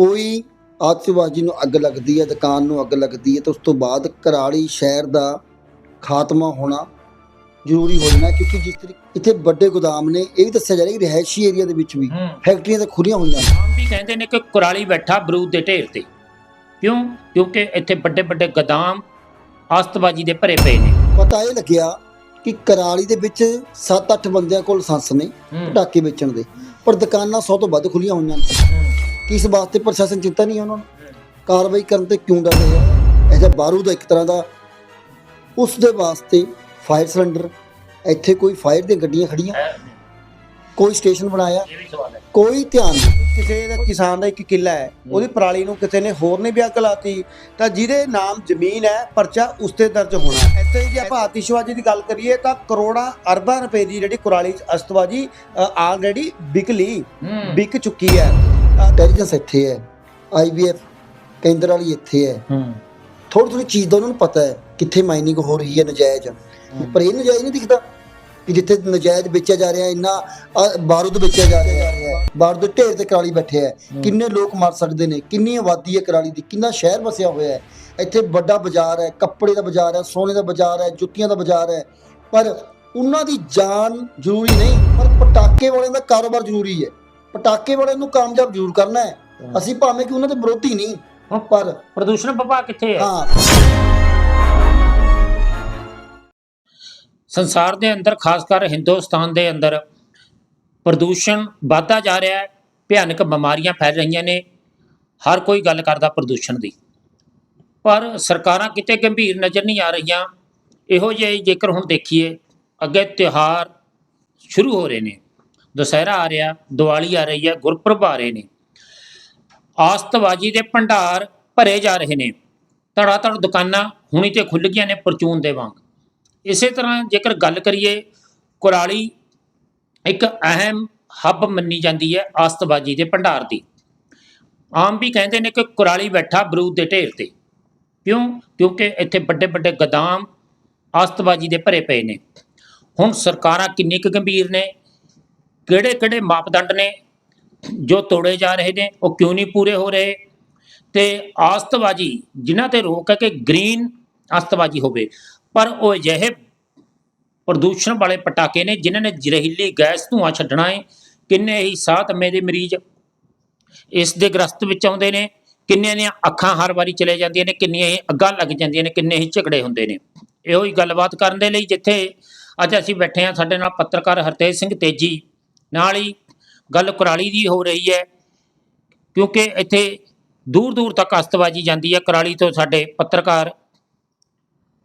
ਕੋਈ ਆਤਿਸ਼ਬਾਜ਼ੀ ਨੂੰ ਅੱਗ ਲੱਗਦੀ ਹੈ ਦੁਕਾਨ ਨੂੰ ਅੱਗ ਲੱਗਦੀ ਹੈ ਤਾਂ ਉਸ ਤੋਂ ਬਾਅਦ ਕਰਾਲੀ ਸ਼ਹਿਰ ਦਾ ਖਾਤਮਾ ਹੋਣਾ ਜ਼ਰੂਰੀ ਹੋ ਜਾਣਾ ਕਿਉਂਕਿ ਜਿਸ ਤਰੀਕੇ ਇੱਥੇ ਵੱਡੇ ਗੋਦਾਮ ਨੇ ਇਹ ਵੀ ਦੱਸਿਆ ਜਾ ਰਿਹਾ ਕਿ ਰਿਹਾਇਸ਼ੀ ਏਰੀਆ ਦੇ ਵਿੱਚ ਵੀ ਹੂੰ। ਫੈਕਟਰੀਆਂ ਤਾਂ ਖੁੱਲੀਆਂ ਹੋਈਆਂ ਨੇ। ਆਮ ਵੀ ਕਹਿੰਦੇ ਨੇ ਕਿ ਕੁਰਾਲੀ ਬੈਠਾ ਬਰੂਦ ਦੇ ਢੇਰ ਤੇ। ਕਿਉਂ? ਕਿਉਂਕਿ ਇੱਥੇ ਵੱਡੇ ਵੱਡੇ ਗਦਾਮ ਆਸਤਬਾਜੀ ਦੇ ਭਰੇ ਪਏ ਨੇ। ਪਤਾ ਇਹ ਲੱਗਿਆ ਕਿ ਕਰਾਲੀ ਦੇ ਵਿੱਚ 7-8 ਬੰਦਿਆਂ ਕੋਲ ਲਾਇਸੈਂਸ ਨੇ ਪਟਾਕੇ ਵੇਚਣ ਦੇ ਪਰ ਦੁਕਾਨਾਂ 100 ਤੋਂ ਵੱਧ ਖੁੱਲੀਆਂ ਹੋਈਆਂ ਨੇ। ਇਸ ਵਾਸਤੇ ਪ੍ਰਸ਼ਾਸਨ ਚਿੰਤਾ ਨਹੀਂ ਹੈ ਉਹਨਾਂ ਨੂੰ? ਕਾਰਵਾਈ ਕਰਨ ਤੇ ਕਿਉਂ ਡਰ ਰਹੇ ਆ? ਇਹ ਜਿਹਾ ਦਾ ਇੱਕ ਤਰ੍ਹਾਂ ਦਾ ਉਸ ਦੇ ਵਾਸਤੇ ਫਾਇਰ ਸਿਲੰਡਰ ਇੱਥੇ ਕੋਈ ਫਾਇਰ ਦੀਆਂ ਗੱਡੀਆਂ ਖੜੀਆਂ, ਕੋਈ ਸਟੇਸ਼ਨ ਬਣਾਇਆ। ਇਹ ਵੀ ਸਵਾਲ ਹੈ। ਕੋਈ ਧਿਆਨ ਨਹੀਂ। ਕਿਸੇ ਦਾ ਕਿਸਾਨ ਦਾ ਇੱਕ ਕਿੱਲਾ ਹੈ ਉਹਦੀ ਪਰਾਲੀ ਨੂੰ ਕਿਸੇ ਨੇ ਹੋਰ ਨੇ ਵੀ ਅੱਗ ਲਾਤੀ ਤਾਂ ਜਿਹਦੇ ਨਾਮ ਜ਼ਮੀਨ ਹੈ ਪਰਚਾ ਉਸ ਤੇ ਦਰਜ ਹੋਣਾ ਇੱਥੇ ਜੇ ਆਪਾਂ ਆਤਿਸ਼ਬਾਜ਼ੀ ਦੀ ਗੱਲ ਕਰੀਏ ਤਾਂ ਕਰੋੜਾਂ ਅਰਬਾਂ ਰੁਪਏ ਦੀ ਜਿਹੜੀ ਕੁਰਾਲੀ ਚ ਅਸਤਬਾਜ਼ੀ ਆਲਰੇਡੀ ਵਿਕ ਲਈ ਹੂੰ। ਵਿਕ ਚੁੱਕੀ ਹੈ। ਇੰਟੈਲੀਜੈਂਸ ਇੱਥੇ ਹੈ ਆਈਬੀਐਫ ਕੇਂਦਰ ਵਾਲੀ ਇੱਥੇ ਹੂੰ। ਥੋੜੀ ਥੋੜੀ ਚੀਜ਼ ਦਾ ਉਹਨਾਂ ਨੂੰ ਪਤਾ ਹੈ ਕਿੱਥੇ ਮਾਈਨਿੰਗ ਹੋ ਰਹੀ ਹੈ ਨਜਾਇਜ਼। ਪਰ ਇਹ ਨਜਾਇਜ਼ ਨਹੀਂ ਦਿਖਦਾ। ਕਿ ਜਿੱਥੇ ਨਜਾਇਜ਼ ਵੇਚਿਆ ਜਾ ਰਿਹਾ ਇੰਨਾ ਬਾਰੂਦ ਵੇਚਿਆ ਜਾ ਰਿਹਾ ਹੈ। ਬਾਰੂਦ ਦੇ ਢੇਰ ਤੇ ਕਰਾਲੀ ਬੈਠੇ ਹੈ। ਕਿੰਨੇ ਲੋਕ ਮਰ ਸਕਦੇ ਨੇ? ਕਿੰਨੀ ਆਬਾਦੀ ਹੈ ਕਰਾਲੀ ਦੀ? ਕਿੰਨਾ ਸ਼ਹਿਰ ਵਸਿਆ ਹੋਇਆ ਹੈ? ਇੱਥੇ ਵੱਡਾ ਬਾਜ਼ਾਰ ਹੈ ਕੱਪੜੇ ਦਾ ਬਾਜ਼ਾਰ ਹੈ ਸੋਨੇ ਦਾ ਬਾਜ਼ਾਰ ਹੈ ਜੁੱਤੀਆਂ ਦਾ ਬਾਜ਼ਾਰ ਹੈ। ਪਰ ਉਹਨਾਂ ਦੀ ਜਾਨ ਜ਼ਰੂਰੀ ਨਹੀਂ ਪਰ ਪਟਾਕੇ ਵਾਲਿਆਂ ਦਾ ਕਾਰੋਬਾਰ ਜ਼ਰੂਰੀ ਹੈ। ਪਟਾਕੇ ਵਾਲਿਆਂ ਨੂੰ ਕਾਮਯਾਬ ਜ਼ਰੂਰ ਕਰਨਾ ਹੈ। ਅਸੀਂ ਭਾਵੇਂ ਕਿ ਉਹਨਾਂ ਦੇ ਵਿਰੋਧੀ ਨਹੀਂ ਪਰ ਪ੍ਰਦੂਸ਼ਣ ਵਿਭਾਗ ਕਿੱਥੇ ਹੈ? ਹਾਂ। ਸੰਸਾਰ ਦੇ ਅੰਦਰ, ਖਾਸ ਕਰ ਹਿੰਦੁਸਤਾਨ ਦੇ ਅੰਦਰ, ਪ੍ਰਦੂਸ਼ਣ ਵੱਧਦਾ ਜਾ ਰਿਹਾ ਹੈ, ਭਿਆਨਕ ਬਿਮਾਰੀਆਂ ਫੈਲ ਰਹੀਆਂ ਨੇ, ਹਰ ਕੋਈ ਗੱਲ ਕਰਦਾ ਪ੍ਰਦੂਸ਼ਣ ਦੀ। ਪਰ ਸਰਕਾਰਾਂ ਕਿਤੇ ਗੰਭੀਰ ਨਜ਼ਰ ਨਹੀਂ ਆ ਰਹੀਆਂ। ਇਹੋ ਜਿਹੇ ਜੇਕਰ ਹੁਣ ਦੇਖੀਏ, ਅੱਗੇ ਤਿਉਹਾਰ ਸ਼ੁਰੂ ਹੋ ਰਹੇ ਨੇ। ਦੁਸਹਿਰਾ ਆ ਰਿਹਾ, ਦੀਵਾਲੀ ਆ ਰਹੀ ਹੈ, ਗੁਰਪੁਰਬ ਆ ਰਹੇ ਨੇ। ਆਸਤਬਾਜੀ ਦੇ ਭੰਡਾਰ ਭਰੇ ਜਾ ਰਹੇ ਨੇ। ਧੜਾ ਧੜ ਦੁਕਾਨਾਂ ਹੁਣੀ ਤੇ ਖੁੱਲ ਗਈਆਂ ਨੇ ਪਰਚੂਨ ਦੇ ਵਾਂਗ। ਇਸੇ ਤਰ੍ਹਾਂ ਜੇਕਰ ਗੱਲ ਕਰੀਏ, ਕੁਰਾਲੀ ਇੱਕ ਅਹਿਮ ਹੱਬ ਮੰਨੀ ਜਾਂਦੀ ਹੈ ਆਸਤਬਾਜੀ ਦੇ ਭੰਡਾਰ ਦੀ। ਆਮ ਵੀ ਕਹਿੰਦੇ ਨੇ ਕਿ ਕੁਰਾਲੀ ਬੈਠਾ ਬਰੂਦ ਦੇ ਢੇਰ ਤੇ। ਕਿਉਂ? ਕਿਉਂਕਿ ਇੱਥੇ ਵੱਡੇ ਵੱਡੇ ਗਦਾਮ ਆਸਤਬਾਜੀ ਦੇ ਭਰੇ ਪਏ ਨੇ। ਹੁਣ ਸਰਕਾਰਾਂ ਕਿੰਨੀ ਕੁ ਗੰਭੀਰ ਨੇ? ਕਿਹੜੇ ਕਿਹੜੇ ਮਾਪਦੰਡ ਨੇ ਜੋ ਤੋੜੇ ਜਾ ਰਹੇ ਨੇ? ਉਹ ਕਿਉਂ ਨਹੀਂ ਪੂਰੇ ਹੋ ਰਹੇ? ਤੇ ਆਸਤਬਾਜੀ ਜਿਨ੍ਹਾਂ ਤੇ ਰੋਕ ਹੈ ਕਿ ਗ੍ਰੀਨ ਆਸਤਬਾਜੀ ਹੋਵੇ ਪਰ ਉਹ ਅਜਿਹੇ ਪ੍ਰਦੂਸ਼ਣ ਵਾਲੇ ਪਟਾਕੇ ਨੇ ਜਿਨ੍ਹਾਂ ਨੇ ਜ਼ਹਿਰੀਲੀ ਗੈਸ ਧੂਆਂ ਛੱਡਣਾ ਹੈ ਕਿੰਨੇ ਹੀ ਸਾਹ ਤੰਮੇ ਦੇ ਮਰੀਜ਼ ਇਸ ਦੇ ਗ੍ਰਸਤ ਵਿੱਚ ਆਉਂਦੇ ਨੇ ਕਿੰਨੇ ਦੀਆਂ ਅੱਖਾਂ ਹਰ ਵਾਰੀ ਚਲੇ ਜਾਂਦੀਆਂ ਨੇ, ਕਿੰਨੀਆਂ ਹੀ ਅੱਗਾਂ ਲੱਗ ਜਾਂਦੀਆਂ ਨੇ, ਕਿੰਨੇ ਹੀ ਝਗੜੇ ਹੁੰਦੇ ਨੇ। ਇਹੋ ਹੀ ਗੱਲਬਾਤ ਕਰਨ ਦੇ ਲਈ ਜਿੱਥੇ ਅੱਜ ਅਸੀਂ ਬੈਠੇ ਹਾਂ, ਸਾਡੇ ਨਾਲ ਪੱਤਰਕਾਰ ਹਰਤੇਜ ਸਿੰਘ ਤੇਜੀ ਨਾਲ ਹੀ ਗੱਲ ਕੁਰਾਲੀ ਦੀ ਹੋ ਰਹੀ ਹੈ, ਕਿਉਂਕਿ ਇੱਥੇ ਦੂਰ ਦੂਰ ਤੱਕ ਅਸਤਬਾਜੀ ਜਾਂਦੀ ਹੈ। ਕੁਰਾਲੀ ਤੋਂ ਸਾਡੇ ਪੱਤਰਕਾਰ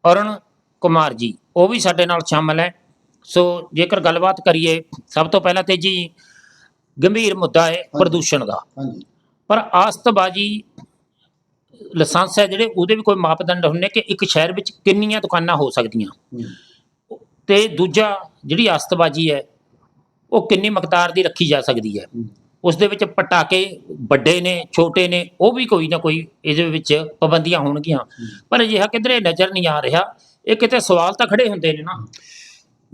ਅਰੁਣ ਕੁਮਾਰ ਜੀ ਉਹ ਵੀ ਸਾਡੇ ਨਾਲ ਸ਼ਾਮਲ ਹੈ। ਸੋ ਜੇਕਰ ਗੱਲਬਾਤ ਕਰੀਏ ਸਭ ਤੋਂ ਪਹਿਲਾਂ ਤੇ ਜੀ ਗੰਭੀਰ ਮੁੱਦਾ ਹੈ ਪ੍ਰਦੂਸ਼ਣ ਦਾ। ਹਾਂਜੀ। ਪਰ ਆਸਤਬਾਜੀ ਲਾਇਸੈਂਸ ਹੈ ਜਿਹੜੇ ਉਹਦੇ ਵੀ ਕੋਈ ਮਾਪਦੰਡ ਹੁੰਦੇ ਕਿ ਇੱਕ ਸ਼ਹਿਰ ਵਿੱਚ ਕਿੰਨੀਆਂ ਦੁਕਾਨਾਂ ਹੋ ਸਕਦੀਆਂ। ਤੇ ਦੂਜਾ ਜਿਹੜੀ ਆਸਤਬਾਜੀ ਹੈ ਉਹ ਕਿੰਨੀ ਮਕਦਾਰ ਦੀ ਰੱਖੀ ਜਾ ਸਕਦੀ ਹੈ। ਹੂੰ। ਉਸ ਦੇ ਵਿੱਚ ਪਟਾਕੇ ਵੱਡੇ ਨੇ ਛੋਟੇ ਨੇ ਉਹ ਵੀ ਕੋਈ ਨਾ ਕੋਈ ਇਹਦੇ ਵਿੱਚ ਪਾਬੰਦੀਆਂ ਹੋਣਗੀਆਂ। ਪਰ ਅਜਿਹਾ ਕਿਧਰੇ ਨਜ਼ਰ ਨਹੀਂ ਆ ਰਿਹਾ। ਇਹ ਕਿਤੇ ਸਵਾਲ ਤਾਂ ਖੜੇ ਹੁੰਦੇ ਨੇ ਨਾ।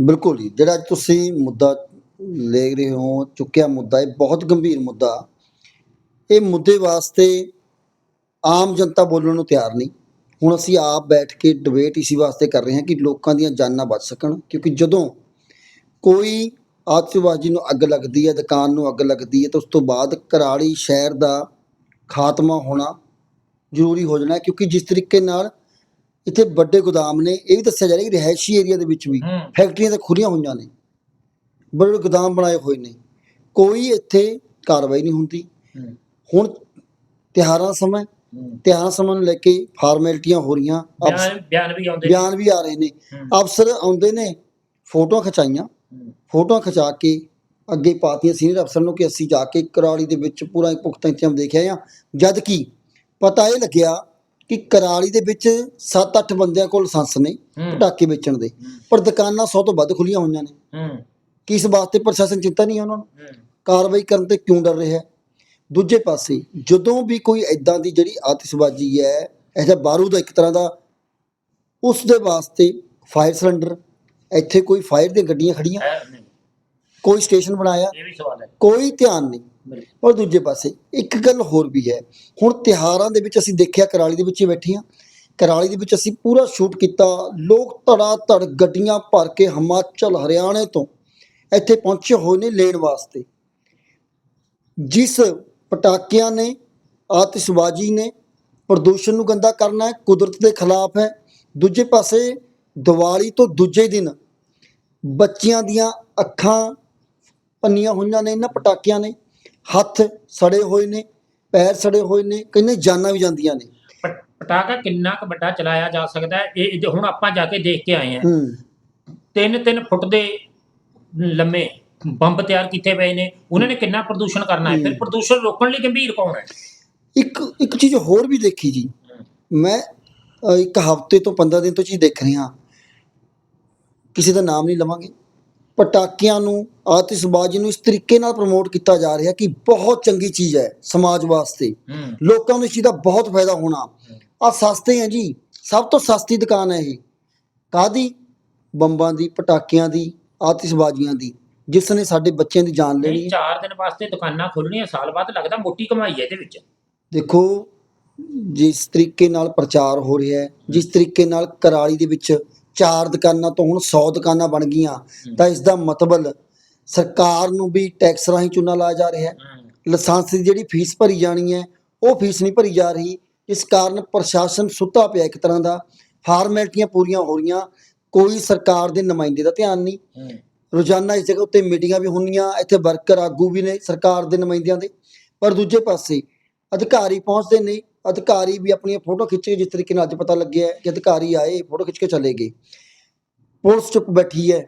ਬਿਲਕੁਲ ਜੀ, ਜਿਹੜਾ ਤੁਸੀਂ ਮੁੱਦਾ ਲੈ ਰਹੇ ਹੋ, ਚੁੱਕਿਆ ਮੁੱਦਾ, ਇਹ ਬਹੁਤ ਗੰਭੀਰ ਮੁੱਦਾ। ਇਹ ਮੁੱਦੇ ਵਾਸਤੇ ਆਮ ਜਨਤਾ ਬੋਲਣ ਨੂੰ ਤਿਆਰ ਨਹੀਂ। ਹੁਣ ਅਸੀਂ ਆਪ ਬੈਠ ਕੇ ਡਿਬੇਟ ਇਸੇ ਵਾਸਤੇ ਕਰ ਰਹੇ ਹਾਂ ਕਿ ਲੋਕਾਂ ਦੀਆਂ ਜਾਨਾਂ ਬਚ ਸਕਣ, ਕਿਉਂਕਿ ਜਦੋਂ ਕੋਈ ਆਤਿਸ਼ਬਾਜ਼ੀ ਨੂੰ ਅੱਗ ਲੱਗਦੀ ਹੈ, ਦੁਕਾਨ ਨੂੰ ਅੱਗ ਲੱਗਦੀ ਹੈ, ਤਾਂ ਉਸ ਤੋਂ ਬਾਅਦ ਕਰਾਲੀ ਸ਼ਹਿਰ ਦਾ ਖਾਤਮਾ ਹੋਣਾ ਜ਼ਰੂਰੀ ਹੋ ਜਾਣਾ ਕਿਉਂਕਿ ਜਿਸ ਤਰੀਕੇ ਨਾਲ ਇੱਥੇ ਵੱਡੇ ਗੋਦਾਮ ਨੇ ਇਹ ਵੀ ਦੱਸਿਆ ਜਾ ਰਿਹਾ ਕਿ ਰਿਹਾਇਸ਼ੀ ਏਰੀਆ ਦੇ ਵਿੱਚ ਵੀ ਫੈਕਟਰੀਆਂ ਤਾਂ ਖੁੱਲੀਆਂ ਹੋਈਆਂ ਨੇ ਬੜੇ ਗੋਦਾਮ ਬਣਾਏ ਹੋਏ ਨੇ ਕੋਈ ਇੱਥੇ ਕਾਰਵਾਈ ਨਹੀਂ ਹੁੰਦੀ। ਹੁਣ ਤਿਉਹਾਰਾਂ ਦਾ ਸਮਾਂ। ਤਿਉਹਾਰਾਂ ਸਮਾਂ ਨੂੰ ਲੈ ਕੇ ਫਾਰਮੈਲਿਟੀਆਂ ਹੋ ਰਹੀਆਂ ਬਿਆਨ ਵੀ ਆਉਂਦੇ। ਬਿਆਨ ਵੀ ਆ ਰਹੇ ਨੇ। ਅਫਸਰ ਆਉਂਦੇ ਨੇ ਫੋਟੋਆਂ ਖਿਚਾਈਆਂ ਫੋਟੋਆਂ ਖਿਚਾ ਕੇ ਅੱਗੇ ਪਾਤੀਆਂ ਸੀਨੀਅਰ ਅਫਸਰ ਨੂੰ ਕਿ ਅਸੀਂ ਜਾ ਕੇ ਕਰਾਲੀ ਦੇ ਵਿੱਚ ਪੂਰਾ ਇੱਕ ਪੁਖਤਾ ਇੰਤਜ਼ਾਮ ਦੇਖਿਆ ਆ ਜਦ ਕਿ ਪਤਾ ਇਹ ਲੱਗਿਆ ਕਿ ਕਰਾਲੀ ਦੇ ਵਿੱਚ 7-8 ਬੰਦਿਆਂ ਕੋਲ ਲਾਇਸੈਂਸ ਨੇ ਪਟਾਕੇ ਵੇਚਣ ਦੇ। ਪਰ ਦੁਕਾਨਾਂ 100 ਤੋਂ ਵੱਧ ਖੁੱਲੀਆਂ ਹੋਈਆਂ ਨੇ। ਕਿਸ ਵਾਸਤੇ ਪ੍ਰਸ਼ਾਸਨ ਚਿੰਤਾ ਨਹੀਂ ਹੈ ਉਹਨਾਂ ਨੂੰ? ਕਾਰਵਾਈ ਕਰਨ ਤੇ ਕਿਉਂ ਡਰ ਰਿਹਾ ਦੂਜੇ ਪਾਸੇ ਜਦੋਂ ਵੀ ਕੋਈ ਐਦਾਂ ਦੀ ਜਿਹੜੀ ਆਤਿਸ਼ਬਾਜ਼ੀ ਹੈ ਇਹ ਜਿਹਾ ਬਾਰੂਦ ਇੱਕ ਤਰ੍ਹਾਂ ਦਾ ਉਸ ਦੇ ਵਾਸਤੇ ਫਾਇਰ ਸਿਲੰਡਰ ਇੱਥੇ ਕੋਈ ਫਾਇਰ ਦੀਆਂ ਗੱਡੀਆਂ ਖੜੀਆਂ ਕੋਈ ਸਟੇਸ਼ਨ ਬਣਾਇਆ ਇਹ ਵੀ ਸਵਾਲ ਹੈ। ਕੋਈ ਧਿਆਨ ਨਹੀਂ। ਔਰ ਦੂਜੇ ਪਾਸੇ, ਇੱਕ ਗੱਲ ਹੋਰ ਵੀ ਹੈ। ਹੁਣ ਤਿਹਾਰਾਂ ਦੇ ਵਿੱਚ ਅਸੀਂ ਦੇਖਿਆ, ਕਰਾਲੀ ਦੇ ਵਿੱਚ ਹੀ ਬੈਠੇ ਹਾਂ। ਕਰਾਲੀ ਦੇ ਵਿੱਚ ਅਸੀਂ ਪੂਰਾ ਸ਼ੂਟ ਕੀਤਾ। ਲੋਕ ਧੜਾ ਧੜ ਗੱਡੀਆਂ ਭਰ ਕੇ ਹਿਮਾਚਲ, ਹਰਿਆਣੇ ਤੋਂ ਇੱਥੇ ਪਹੁੰਚੇ ਹੋਏ ਨੇ ਲੈਣ ਵਾਸਤੇ। ਜਿਸ ਪਟਾਕਿਆਂ ਨੇ, ਆਤਿਸ਼ਬਾਜ਼ੀ ਨੇ ਪ੍ਰਦੂਸ਼ਣ ਨੂੰ ਗੰਦਾ ਕਰਨਾ ਹੈ, ਕੁਦਰਤ ਦੇ ਖਿਲਾਫ ਹੈ। ਦੂਜੇ ਪਾਸੇ, ਦੀਵਾਲੀ ਤੋਂ ਦੂਜੇ ਦਿਨ ਬੱਚਿਆਂ ਦੀਆਂ ਅੱਖਾਂ ਪੰਨੀਆਂ ਹੋਈਆਂ ਨੇ, ਇਹਨਾਂ ਪਟਾਕਿਆਂ ਨੇ। ਹੱਥ ਸੜੇ ਹੋਏ ਨੇ ਪੈਰ ਸੜੇ ਹੋਏ ਨੇ ਕਿੰਨੇ ਜਾਨਾਂ ਵੀ ਜਾਂਦੀਆਂ ਨੇ। ਪਟ- ਪਟਾਕਾ ਕਿੰਨਾ ਕੁ ਵੱਡਾ ਚਲਾਇਆ ਜਾ ਸਕਦਾ ਹੈ ਇਹ ਹੁਣ ਆਪਾਂ ਜਾ ਕੇ ਦੇਖ ਕੇ ਆਏ ਹਾਂ। ਤਿੰਨ ਤਿੰਨ ਫੁੱਟ ਦੇ ਲੰਮੇ ਬੰਬ ਤਿਆਰ ਕੀਤੇ ਪਏ ਨੇ ਉਹਨਾਂ ਨੇ ਕਿੰਨਾ ਪ੍ਰਦੂਸ਼ਣ ਕਰਨਾ ਹੈ? ਫਿਰ। ਪ੍ਰਦੂਸ਼ਣ ਰੋਕਣ ਲਈ ਗੰਭੀਰ ਕੌਣ ਹੈ? ਇੱਕ ਇੱਕ ਚੀਜ਼ ਹੋਰ ਵੀ ਦੇਖੀ ਜੀ। ਮੈਂ ਇੱਕ ਹਫ਼ਤੇ ਤੋਂ 15 ਦਿਨ ਤੋਂ ਚੀਜ਼ ਦੇਖ ਰਿਹਾ। ਕਿਸੇ ਦਾ ਨਾਮ ਨਹੀਂ ਲਵਾਂਗੇ। ਪਟਾਕਿਆਂ ਨੂੰ ਆਤਿਸ਼ਬਾਜ਼ੀ ਨੂੰ ਇਸ ਤਰੀਕੇ ਨਾਲ ਪ੍ਰਮੋਟ ਕੀਤਾ ਜਾ ਰਿਹਾ ਕਿ ਬਹੁਤ ਚੰਗੀ ਚੀਜ਼ ਹੈ ਸਮਾਜ ਵਾਸਤੇ। ਲੋਕਾਂ ਨੂੰ ਇਸ ਚੀਜ਼ ਦਾ ਬਹੁਤ ਫਾਇਦਾ ਹੋਣਾ। ਆ ਸਸਤੇ ਹੈ ਜੀ। ਸਭ ਤੋਂ ਸਸਤੀ ਦੁਕਾਨ ਹੈ ਇਹ। ਕਾਦੀ ਬੰਬਾਂ ਦੀ ਪਟਾਕਿਆਂ ਦੀ ਆਤਿਸ਼ਬਾਜ਼ੀਆਂ ਦੀ। ਜਿਸ ਨੇ ਸਾਡੇ ਬੱਚਿਆਂ ਦੀ ਜਾਨ ਲੈਣੀ ਹੈ। ਚਾਰ ਦਿਨ ਵਾਸਤੇ ਦੁਕਾਨਾਂ ਖੁੱਲਣੀਆਂ ਸਾਲ ਬਾਅਦ ਲੱਗਦਾ ਮੋਟੀ ਕਮਾਈ ਹੈ ਇਹਦੇ ਵਿੱਚ। ਦੇਖੋ ਜਿਸ ਤਰੀਕੇ ਨਾਲ ਪ੍ਰਚਾਰ ਹੋ ਰਿਹਾ ਹੈ ਜਿਸ ਤਰੀਕੇ ਨਾਲ ਕਰਾਲੀ ਦੇ ਵਿੱਚ ਚਾਰ ਦੁਕਾਨਾਂ ਤੋਂ ਹੁਣ 100 ਦੁਕਾਨਾਂ ਬਣ ਗਈਆਂ ਤਾਂ ਇਸ ਦਾ ਮਤਲਬ ਸਰਕਾਰ ਨੂੰ ਵੀ ਟੈਕਸ ਰਾਹੀਂ ਚੂਨਾ ਲਾਇਆ ਜਾ ਰਿਹਾ ਹੈ। ਲਾਇਸੈਂਸ ਦੀ ਜਿਹੜੀ ਫੀਸ ਭਰੀ ਜਾਣੀ ਹੈ ਉਹ ਫੀਸ ਨਹੀਂ ਭਰੀ ਜਾ ਰਹੀ। ਇਸ ਕਾਰਨ ਪ੍ਰਸ਼ਾਸਨ ਸੁੱਤਾ ਪਿਆ ਇੱਕ ਤਰ੍ਹਾਂ ਦਾ। ਫਾਰਮੈਲਟੀਆਂ ਪੂਰੀਆਂ ਹੋ ਰਹੀਆਂ। ਕੋਈ ਸਰਕਾਰ ਦੇ ਨੁਮਾਇੰਦੇ ਦਾ ਧਿਆਨ ਨਹੀਂ। ਰੋਜ਼ਾਨਾ ਇਸ ਜਗ੍ਹਾ ਉੱਤੇ ਮੀਟਿੰਗਾਂ ਵੀ ਹੁੰਦੀਆਂ। ਇੱਥੇ ਵਰਕਰ ਆਗੂ ਵੀ ਨੇ ਸਰਕਾਰ ਦੇ ਨੁਮਾਇੰਦਿਆਂ ਦੇ। ਪਰ ਦੂਜੇ ਪਾਸੇ ਅਧਿਕਾਰੀ ਪਹੁੰਚਦੇ ਨੇ ਅਧਿਕਾਰੀ ਵੀ ਆਪਣੀਆਂ ਫੋਟੋ ਖਿੱਚ ਕੇ ਜਿਸ ਤਰੀਕੇ ਨਾਲ ਅੱਜ ਪਤਾ ਲੱਗਿਆ ਕਿ ਅਧਿਕਾਰੀ ਆਏ ਫੋਟੋ ਖਿੱਚ ਕੇ ਚਲੇ ਗਏ। ਪੁਲਿਸ ਚੁੱਪ ਬੈਠੀ ਹੈ।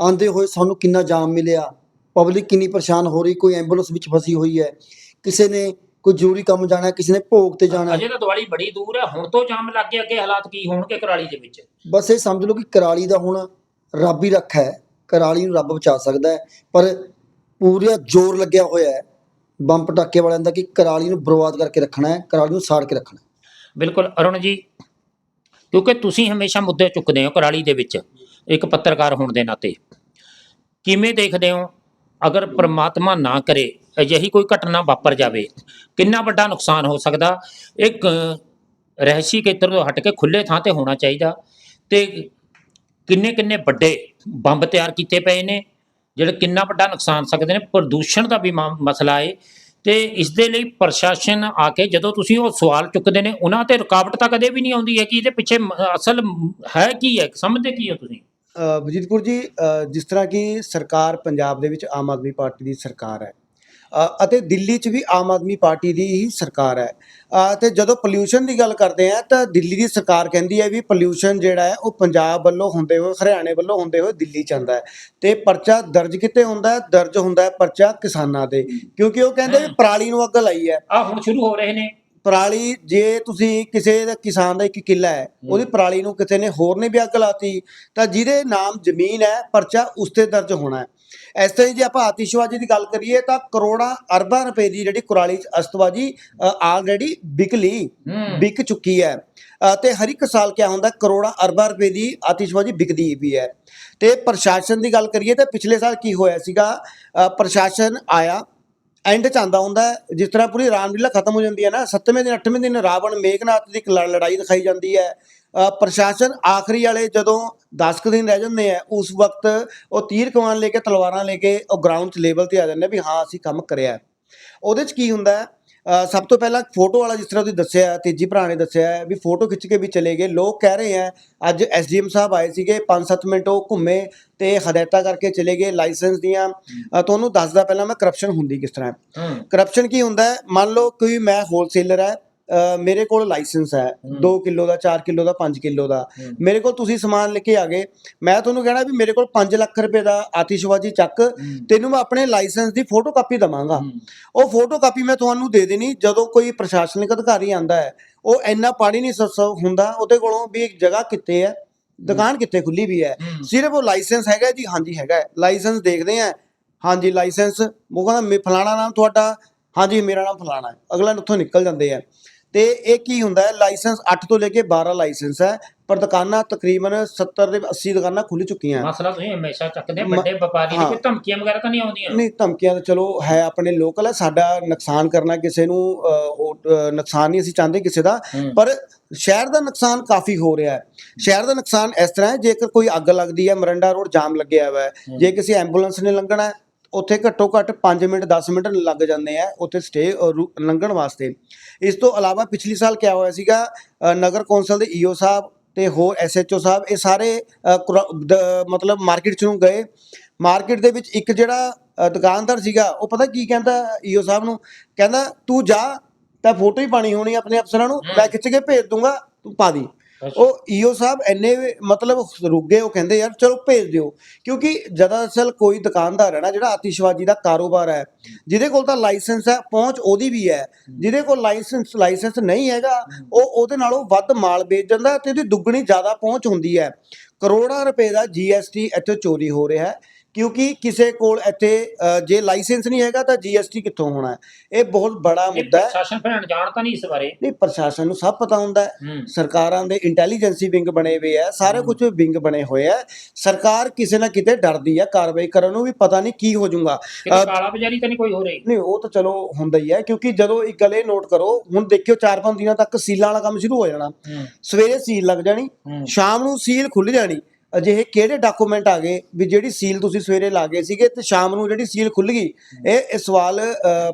ਆਂਦੇ ਹੋਏ ਸਾਨੂੰ ਕਿੰਨਾ ਜਾਮ ਮਿਲਿਆ। ਪਬਲਿਕ ਕਿੰਨੀ ਪਰੇਸ਼ਾਨ ਹੋ ਰਹੀ ਕੋਈ ਐਂਬੂਲੈਂਸ ਵਿੱਚ ਫਸੀ ਹੋਈ ਹੈ। ਕਿਸੇ ਨੇ ਕੋਈ ਜ਼ਰੂਰੀ ਕੰਮ ਜਾਣਾ ਕਿਸੇ ਨੇ ਭੋਗ ਤੇ ਜਾਣਾ। ਅਜੇ ਤਾਂ ਦੀਵਾਲੀ ਬੜੀ ਦੂਰ ਹੈ ਹੁਣ ਤੋਂ ਜਾਮ ਲੱਗ ਗਿਆ ਅੱਗੇ ਹਾਲਾਤ ਕੀ ਹੋਣਗੇ ਕਰਾਲੀ ਦੇ ਵਿੱਚ? ਬਸ ਇਹ ਸਮਝ ਲਓ ਕਿ ਕਰਾਲੀ ਦਾ ਹੁਣ ਰੱਬ ਹੀ ਰੱਖਾ ਹੈ। ਕਰਾਲੀ ਨੂੰ ਰੱਬ ਬਚਾ ਸਕਦਾ ਹੈ ਪਰ ਪੂਰਾ ਜ਼ੋਰ ਲੱਗਿਆ ਹੋਇਆ ਹੈ ਬੰਬ ਪਟਾਕੇ ਵਾਲਿਆਂ ਦਾ ਕਿ ਕਰਾਲੀ ਨੂੰ ਬਰਬਾਦ ਕਰਕੇ ਰੱਖਣਾ ਹੈ ਕਰਾਲੀ ਨੂੰ ਸਾੜ ਕੇ ਰੱਖਣਾ ਬਿਲਕੁਲ ਅਰੁਣ ਜੀ ਕਿਉਂਕਿ ਤੁਸੀਂ ਹਮੇਸ਼ਾ ਮੁੱਦੇ ਚੁੱਕਦੇ ਹੋ ਕਰਾਲੀ ਦੇ ਵਿੱਚ ਇੱਕ ਪੱਤਰਕਾਰ ਹੋਣ ਦੇ ਨਾਤੇ। ਕਿਵੇਂ ਦੇਖਦੇ ਹੋ? ਅਗਰ ਪ੍ਰਮਾਤਮਾ ਨਾ ਕਰੇ, ਅਜਿਹੀ ਕੋਈ ਘਟਨਾ ਵਾਪਰ ਜਾਵੇ, ਕਿੰਨਾ ਵੱਡਾ ਨੁਕਸਾਨ ਹੋ ਸਕਦਾ? ਇੱਕ ਰਹਿਸ਼ੀ ਖੇਤਰ ਤੋਂ ਹਟ ਕੇ ਖੁੱਲੇ ਥਾਂ ਤੇ ਹੋਣਾ ਚਾਹੀਦਾ। ਤੇ ਕਿੰਨੇ ਕਿੰਨੇ ਵੱਡੇ ਬੰਬ ਤਿਆਰ ਕੀਤੇ ਪਏ ਨੇ, ਜਿਹੜੇ ਕਿੰਨਾ ਵੱਡਾ ਨੁਕਸਾਨ ਸਕਦੇ ਨੇ? ਪ੍ਰਦੂਸ਼ਣ ਦਾ ਵੀ ਮਾ- ਮਸਲਾ ਹੈ ਤੇ ਇਸ ਦੇ ਲਈ ਪ੍ਰਸ਼ਾਸਨ ਆ ਕੇ ਜਦੋਂ ਤੁਸੀਂ ਉਹ ਸਵਾਲ ਚੁੱਕਦੇ ਨੇ, ਉਹਨਾਂ ਤੇ ਰੁਕਾਵਟ ਤਾਂ ਕਦੇ ਵੀ ਨਹੀਂ ਆਉਂਦੀ ਹੈ ਕਿ ਇਹਦੇ ਪਿੱਛੇ ਅਸਲ ਹੈ ਕੀ ਹੈ? ਸਮਝਦੇ ਕੀ ਹੋ ਤੁਸੀਂ? ਵਜੀਦਪੁਰ ਜੀ ਜਿਸ ਤਰ੍ਹਾਂ ਕਿ ਸਰਕਾਰ ਪੰਜਾਬ ਦੇ ਵਿੱਚ ਆਮ ਆਦਮੀ ਪਾਰਟੀ ਦੀ ਸਰਕਾਰ ਹੈ ਅਤੇ ਦਿੱਲੀ 'ਚ ਵੀ ਆਮ ਆਦਮੀ ਪਾਰਟੀ ਦੀ ਹੀ ਸਰਕਾਰ ਹੈ ਅ, ਤੇ ਜਦੋਂ ਪੋਲਿਊਸ਼ਨ ਦੀ ਗੱਲ ਕਰਦੇ ਆ ਤਾਂ ਦਿੱਲੀ ਦੀ ਸਰਕਾਰ ਕਹਿੰਦੀ ਹੈ ਵੀ ਪੋਲਿਊਸ਼ਨ ਜਿਹੜਾ ਹੈ ਉਹ ਪੰਜਾਬ ਵੱਲੋਂ ਹੁੰਦੇ ਹੋਏ ਹਰਿਆਣੇ ਵੱਲੋਂ ਹੁੰਦੇ ਹੋਏ ਦਿੱਲੀ 'ਚ ਆਉਂਦਾ ਹੈ ਤੇ ਪਰਚਾ ਦਰਜ ਕਿਤੇ ਹੁੰਦਾ ਦਰਜ ਹੁੰਦਾ ਹੈ ਪਰਚਾ ਕਿਸਾਨਾਂ ਦੇ ਕਿਉਂਕਿ ਉਹ ਕਹਿੰਦੇ। ਪਰਾਲੀ ਨੂੰ ਅੱਗ ਲਾਈ ਹੈ। ਆ ਹੁਣ ਸ਼ੁਰੂ ਹੋ ਰਹੇ ਨੇ। ਪਰਾਲੀ ਜੇ ਤੁਸੀਂ ਕਿਸੇ ਦਾ ਕਿਸਾਨ ਦਾ ਇੱਕ ਕਿੱਲਾ ਹੈ ਉਹਦੀ ਪਰਾਲੀ ਨੂੰ ਕਿਸੇ ਨੇ ਹੋਰ ਨੇ ਵੀ ਅੱਗ ਲਾਤੀ ਤਾਂ ਜਿਹਦੇ ਨਾਮ ਜ਼ਮੀਨ ਹੈ ਪਰਚਾ ਉਸ ਤੇ ਦਰਜ ਹੋਣਾ ਹੈ। ਇਸ ਤਰ੍ਹਾਂ ਜੇ ਆਪਾਂ ਆਤਿਸ਼ਬਾਜ਼ੀ ਦੀ ਗੱਲ ਕਰੀਏ ਤਾਂ ਕਰੋੜਾਂ ਅਰਬਾਂ ਰੁਪਏ ਦੀ ਜਿਹੜੀ ਕੁਰਾਲੀ ਚ ਅਸਤਬਾਜ਼ੀ ਆਲਰੇਡੀ ਵਿਕ ਲਈ ਹੂੰ। ਵਿਕ ਚੁੱਕੀ ਹੈ। ਅ, ਤੇ ਹਰ ਇੱਕ ਸਾਲ ਕਿਆ ਹੁੰਦਾ ਕਰੋੜਾਂ ਅਰਬਾਂ ਰੁਪਏ ਦੀ ਆਤਿਸ਼ਬਾਜ਼ੀ ਵਿਕਦੀ ਵੀ ਹੈ। ਤੇ ਪ੍ਰਸ਼ਾਸਨ ਦੀ ਗੱਲ ਕਰੀਏ ਤਾਂ ਪਿਛਲੇ ਸਾਲ ਕੀ ਹੋਇਆ ਸੀਗਾ? ਪ੍ਰਸ਼ਾਸਨ ਆਇਆ ਐਂਡ ਚ ਆਂਦਾ ਹੁੰਦਾ ਜਿਸ ਤਰ੍ਹਾਂ ਪੂਰੀ ਰਾਮਲੀਲਾ ਖਤਮ ਹੋ ਜਾਂਦੀ ਹੈ ਨਾ, ਸੱਤਵੇਂ ਦਿਨ, ਅੱਠਵੇਂ ਦਿਨ ਰਾਵਣ ਮੇਘਨਾਥ ਦੀ ਇੱਕ ਲੜ- ਲੜਾਈ ਦਿਖਾਈ ਜਾਂਦੀ ਹੈ। ਪ੍ਰਸ਼ਾਸਨ ਆਖਰੀ ਵਾਲੇ ਜਦੋਂ 10 ਕੁ ਦਿਨ ਰਹਿ ਜਾਂਦੇ ਆ ਉਸ ਵਕਤ ਉਹ ਤੀਰ ਕਮਾਨ ਲੈ ਕੇ, ਤਲਵਾਰਾਂ ਲੈ ਕੇ, ਉਹ ਗਰਾਊਂਡ 'ਚ ਲੇਵਲ ਤੇ ਆ ਜਾਂਦੇ ਵੀ ਹਾਂ, ਅਸੀਂ ਕੰਮ ਕਰਿਆ ਉਹਦੇ 'ਚ ਕੀ ਹੁੰਦਾ ਸਭ ਤੋਂ ਪਹਿਲਾਂ ਫੋਟੋ ਵਾਲਾ ਜਿਸ ਤਰ੍ਹਾਂ ਤੁਸੀਂ ਦੱਸਿਆ ਤੇਜੀ ਭਰਾ ਨੇ ਦੱਸਿਆ ਹੈ ਵੀ ਫੋਟੋ ਖਿੱਚ ਕੇ ਵੀ ਚਲੇ ਗਏ। ਲੋਕ ਕਹਿ ਰਹੇ ਆ ਅੱਜ ਐਸਡੀਐਮ ਸਾਹਿਬ ਆਏ ਸੀਗੇ 5-7 ਮਿੰਟ ਉਹ ਘੁੰਮੇ ਤੇ ਹਦਾਇਤਾਂ ਕਰਕੇ ਚਲੇ ਗਏ ਲਾਇਸੈਂਸ ਦੀਆਂ। ਤੁਹਾਨੂੰ ਦੱਸਦਾ ਪਹਿਲਾਂ ਮੈਂ ਕਰਪਸ਼ਨ ਹੁੰਦੀ ਕਿਸ ਤਰ੍ਹਾਂ ਹੈ। ਕਰਪਸ਼ਨ ਕੀ ਹੁੰਦਾ ਹੈ? ਮੰਨ ਲਓ ਕੋਈ ਮੈਂ ਹੋਲਸੇਲਰ ਹੈ ਮੇਰੇ ਕੋਲ ਲਾਇਸੈਂਸ ਹੈ। ਹੂੰ। 2 ਕਿਲੋ ਦਾ 4 ਕਿਲੋ ਦਾ 5 ਕਿਲੋ ਦਾ। ਮੇਰੇ ਕੋਲ ਤੁਸੀਂ ਸਮਾਨ ਲੈ ਕੇ ਆ ਗਏ। ਮੈਂ ਤੁਹਾਨੂੰ ਕਹਿਣਾ ਵੀ ਮੇਰੇ ਕੋਲ 5 ਲੱਖ ਰੁਪਏ ਦਾ ਆਤਿਸ਼ਬਾਜ਼ੀ ਚੱਕ। ਤੈਨੂੰ ਮੈਂ ਆਪਣੇ ਲਾਇਸੈਂਸ ਦੀ ਫੋਟੋ ਕਾਪੀ ਦਵਾਂਗਾ। ਉਹ ਫੋਟੋ ਕਾਪੀ ਮੈਂ ਤੁਹਾਨੂੰ ਦੇ ਦੇਣੀ ਜਦੋਂ ਕੋਈ ਪ੍ਰਸ਼ਾਸਨਿਕ ਅਧਿਕਾਰੀ ਆਂਦਾ ਹੈ। ਉਹ ਇੰਨਾ ਪਾਣੀ ਨਹੀਂ ਹੁੰਦਾ ਉਹਦੇ ਕੋਲੋਂ ਵੀ ਇੱਕ ਜਗ੍ਹਾ ਕਿੱਥੇ ਹੈ ਦੁਕਾਨ ਕਿੱਥੇ ਖੁੱਲੀ ਵੀ ਹੈ। ਸਿਰਫ ਉਹ ਲਾਇਸੈਂਸ ਹੈਗਾ ਜੀ ਹਾਂਜੀ ਹੈਗਾ। ਲਾਇਸੈਂਸ ਦੇਖਦੇ ਆ ਹਾਂਜੀ ਲਾਇਸੈਂਸ ਉਹ ਕਹਿੰਦਾ ਫਲਾਣਾ ਨਾਮ ਤੁਹਾਡਾ? ਹਾਂਜੀ ਮੇਰਾ ਨਾਮ ਫਲਾਣਾ ਹੈ। ਅਗਲਾ ਉੱਥੋਂ ਨਿਕਲ ਜਾਂਦੇ ਆ। ਤੇ ਇਹ ਕੀ ਹੁੰਦਾ ਹੈ? ਲਾਇਸੈਂਸ 8 ਤੋਂ ਲੈ ਕੇ 12 ਲਾਇਸੈਂਸ ਹੈ। ਪਰ ਦੁਕਾਨਾਂ ਤਕਰੀਬਨ 70 ਦੇ 80 ਦੁਕਾਨਾਂ ਖੁੱਲ ਚੁੱਕੀਆਂ ਮਸਲਾ ਤੁਸੀਂ ਹਮੇਸ਼ਾ ਚੱਕਦੇ ਵੱਡੇ ਵਪਾਰੀ ਦੀ ਹਾਂ। ਕੋਈ ਧਮਕੀਆਂ ਵਗੈਰਾ ਤਾਂ ਨਹੀਂ ਆਉਂਦੀਆਂ? ਨਹੀਂ ਧਮਕੀਆਂ ਤਾਂ ਚਲੋ ਹੈ ਆਪਣੇ ਲੋਕਲ ਹੈ ਸਾਡਾ ਨੁਕਸਾਨ ਕਰਨਾ ਕਿਸੇ ਨੂੰ ਅਹ, ਉਹ, ਅਹ, ਨੁਕਸਾਨ ਨਹੀਂ ਅਸੀਂ ਚਾਹੁੰਦੇ ਕਿਸੇ ਦਾ। ਹੂੰ। ਪਰ ਸ਼ਹਿਰ ਦਾ ਨੁਕਸਾਨ ਕਾਫੀ ਹੋ ਰਿਹਾ ਹੈ। ਸ਼ਹਿਰ ਦਾ ਨੁਕਸਾਨ ਇਸ ਤਰ੍ਹਾਂ ਹੈ ਜੇਕਰ ਕੋਈ ਅੱਗ ਲੱਗਦੀ ਹੈ ਮਰੰਡਾ ਰੋਡ ਜਾਮ ਲੱਗਿਆ ਹੋਇਆ ਹੈ ਜੇ ਕਿਸੇ ਐਂਬੂਲੈਂਸ ਨੇ ਲੰਘਣਾ ਹੈ ਉੱਥੇ ਘੱਟੋ ਘੱਟ 5 ਮਿੰਟ 10 ਮਿੰਟ ਲੱਗ ਜਾਂਦੇ ਆ ਉੱਥੇ ਸਟੇ ਲੰਘਣ ਵਾਸਤੇ। ਇਸ ਤੋਂ ਇਲਾਵਾ ਪਿਛਲੀ ਸਾਲ ਕਿਆ ਹੋਇਆ ਸੀਗਾ ਨਗਰ ਕੌਂਸਲ ਦੇ ਈਓ ਸਾਹਿਬ ਤੇ ਹੋਰ ਐਸਐਚਓ ਸਾਹਿਬ ਇਹ ਸਾਰੇ ਮਤਲਬ ਮਾਰਕੀਟ ਚ ਨੂੰ ਗਏ। ਮਾਰਕੀਟ ਦੇ ਵਿੱਚ ਇੱਕ ਜਿਹੜਾ ਦੁਕਾਨਦਾਰ ਸੀਗਾ ਉਹ ਪਤਾ ਕੀ ਕਹਿੰਦਾ ਈਓ ਸਾਹਿਬ ਨੂੰ? ਕਹਿੰਦਾ ਤੂੰ ਜਾ ਤਾਂ ਫੋਟੋ ਹੀ ਪਾਣੀ ਹੋਣੀ ਆਪਣੇ ਅਫਸਰਾਂ ਨੂੰ ਮੈਂ ਖਿੱਚ ਕੇ ਭੇਜ ਦੂੰਗਾ ਤੂੰ ਪਾ ਦੀ। ਉਹ ਈਓ ਸਾਹਿਬ ਐਨੇ ਮਤਲਬ ਰੁਕ ਗਏ ਉਹ ਕਹਿੰਦੇ ਯਾਰ ਚਲੋ ਭੇਜ ਦਿਓ। ਕਿਉਂਕਿ ਜਦਾ ਅਸਲ ਕੋਈ ਦੁਕਾਨਦਾਰ ਹੈ ਨਾ ਜਿਹੜਾ ਆਤਿਸ਼ਬਾਜ਼ੀ ਦਾ ਕਾਰੋਬਾਰ ਹੈ ਜਿਹਦੇ ਕੋਲ ਤਾਂ ਲਾਇਸੈਂਸ ਹੈ ਪਹੁੰਚ ਉਹਦੀ ਵੀ ਹੈ। ਜਿਹਦੇ ਕੋਲ ਲਾਇਸੈਂਸ ਲਾਇਸੈਂਸ ਨਹੀਂ ਹੈਗਾ ਉਹ ਉਹਦੇ ਨਾਲੋਂ ਵੱਧ ਮਾਲ ਵੇਚ ਜਾਂਦਾ ਤੇ ਉਹਦੀ ਦੁੱਗਣੀ ਜ਼ਿਆਦਾ ਪਹੁੰਚ ਹੁੰਦੀ ਹੈ। ਕਰੋੜਾਂ ਰੁਪਏ ਦਾ ਜੀਐਸਟੀ ਇੱਥੇ ਚੋਰੀ ਹੋ ਰਿਹਾ ਹੈ। ਕਿਉਂਕਿ ਕਿਸੇ ਕੋਲ ਇੱਥੇ ਅ, ਜੇ ਲਾਇਸੈਂਸ ਨਹੀਂ ਹੈਗਾ ਤਾਂ ਜੀਐਸਟੀ ਕਿੱਥੋਂ ਹੋਣਾ ਹੈ? ਇਹ ਬਹੁਤ ਬੜਾ ਮੁੱਦਾ ਹੈ। ਪ੍ਰਸ਼ਾਸਨ ਫਿਰ ਅਣਜਾਣ ਤਾਂ ਨਹੀਂ ਇਸ ਬਾਰੇ? ਨਹੀਂ ਪ੍ਰਸ਼ਾਸਨ ਨੂੰ ਸਭ ਪਤਾ ਹੁੰਦਾ ਹੈ। ਹੂੰ। ਸਰਕਾਰਾਂ ਦੇ ਇੰਟੈਲੀਜੈਂਸੀ ਵਿੰਗ ਬਣੇ ਹੋਏ ਆ ਸਾਰੇ ਕੁਝ ਵਿੰਗ ਬਣੇ ਹੋਏ ਆ ਸਰਕਾਰ ਕਿਸੇ ਨਾ ਕਿਤੇ ਡਰਦੀ ਆ ਕਾਰਵਾਈ ਕਰਨ ਨੂੰ ਵੀ ਪਤਾ ਨਹੀਂ ਕੀ ਹੋ ਜਾਊਗਾ। ਕਿਤੇ ਕਾਲਾ ਬਾਜ਼ਾਰੀ ਤਾਂ ਨਹੀਂ ਕੋਈ ਹੋ ਰਹੀ? ਨਹੀਂ ਉਹ ਤਾਂ ਚਲੋ ਹੁੰਦਾ ਹੀ ਹੈ। ਕਿਉਂਕਿ ਜਦੋਂ ਇੱਕ ਗੱਲ ਇਹ ਨੋਟ ਕਰੋ ਹੁਣ ਦੇਖਿਓ 4-5 ਦਿਨਾਂ ਤੱਕ ਸੀਲਾਂ ਵਾਲਾ ਕੰਮ ਸ਼ੁਰੂ ਹੋ ਜਾਣਾ। ਹੂੰ। ਸਵੇਰੇ ਸੀਲ ਲੱਗ ਜਾਣੀ ਹੂੰ। ਸ਼ਾਮ ਨੂੰ ਸੀਲ ਖੁੱਲ ਜਾਣੀ। ਅਜਿਹੇ ਕਿਹੜੇ ਡਾਕੂਮੈਂਟ ਆ ਗਏ ਵੀ ਜਿਹੜੀ ਸੀਲ ਤੁਸੀਂ ਸਵੇਰੇ ਲਾ ਗਏ ਸੀਗੇ ਤੇ ਸ਼ਾਮ ਨੂੰ ਜਿਹੜੀ ਸੀਲ ਖੁੱਲ ਗਈ? ਇਹ ਇਹ ਸਵਾਲ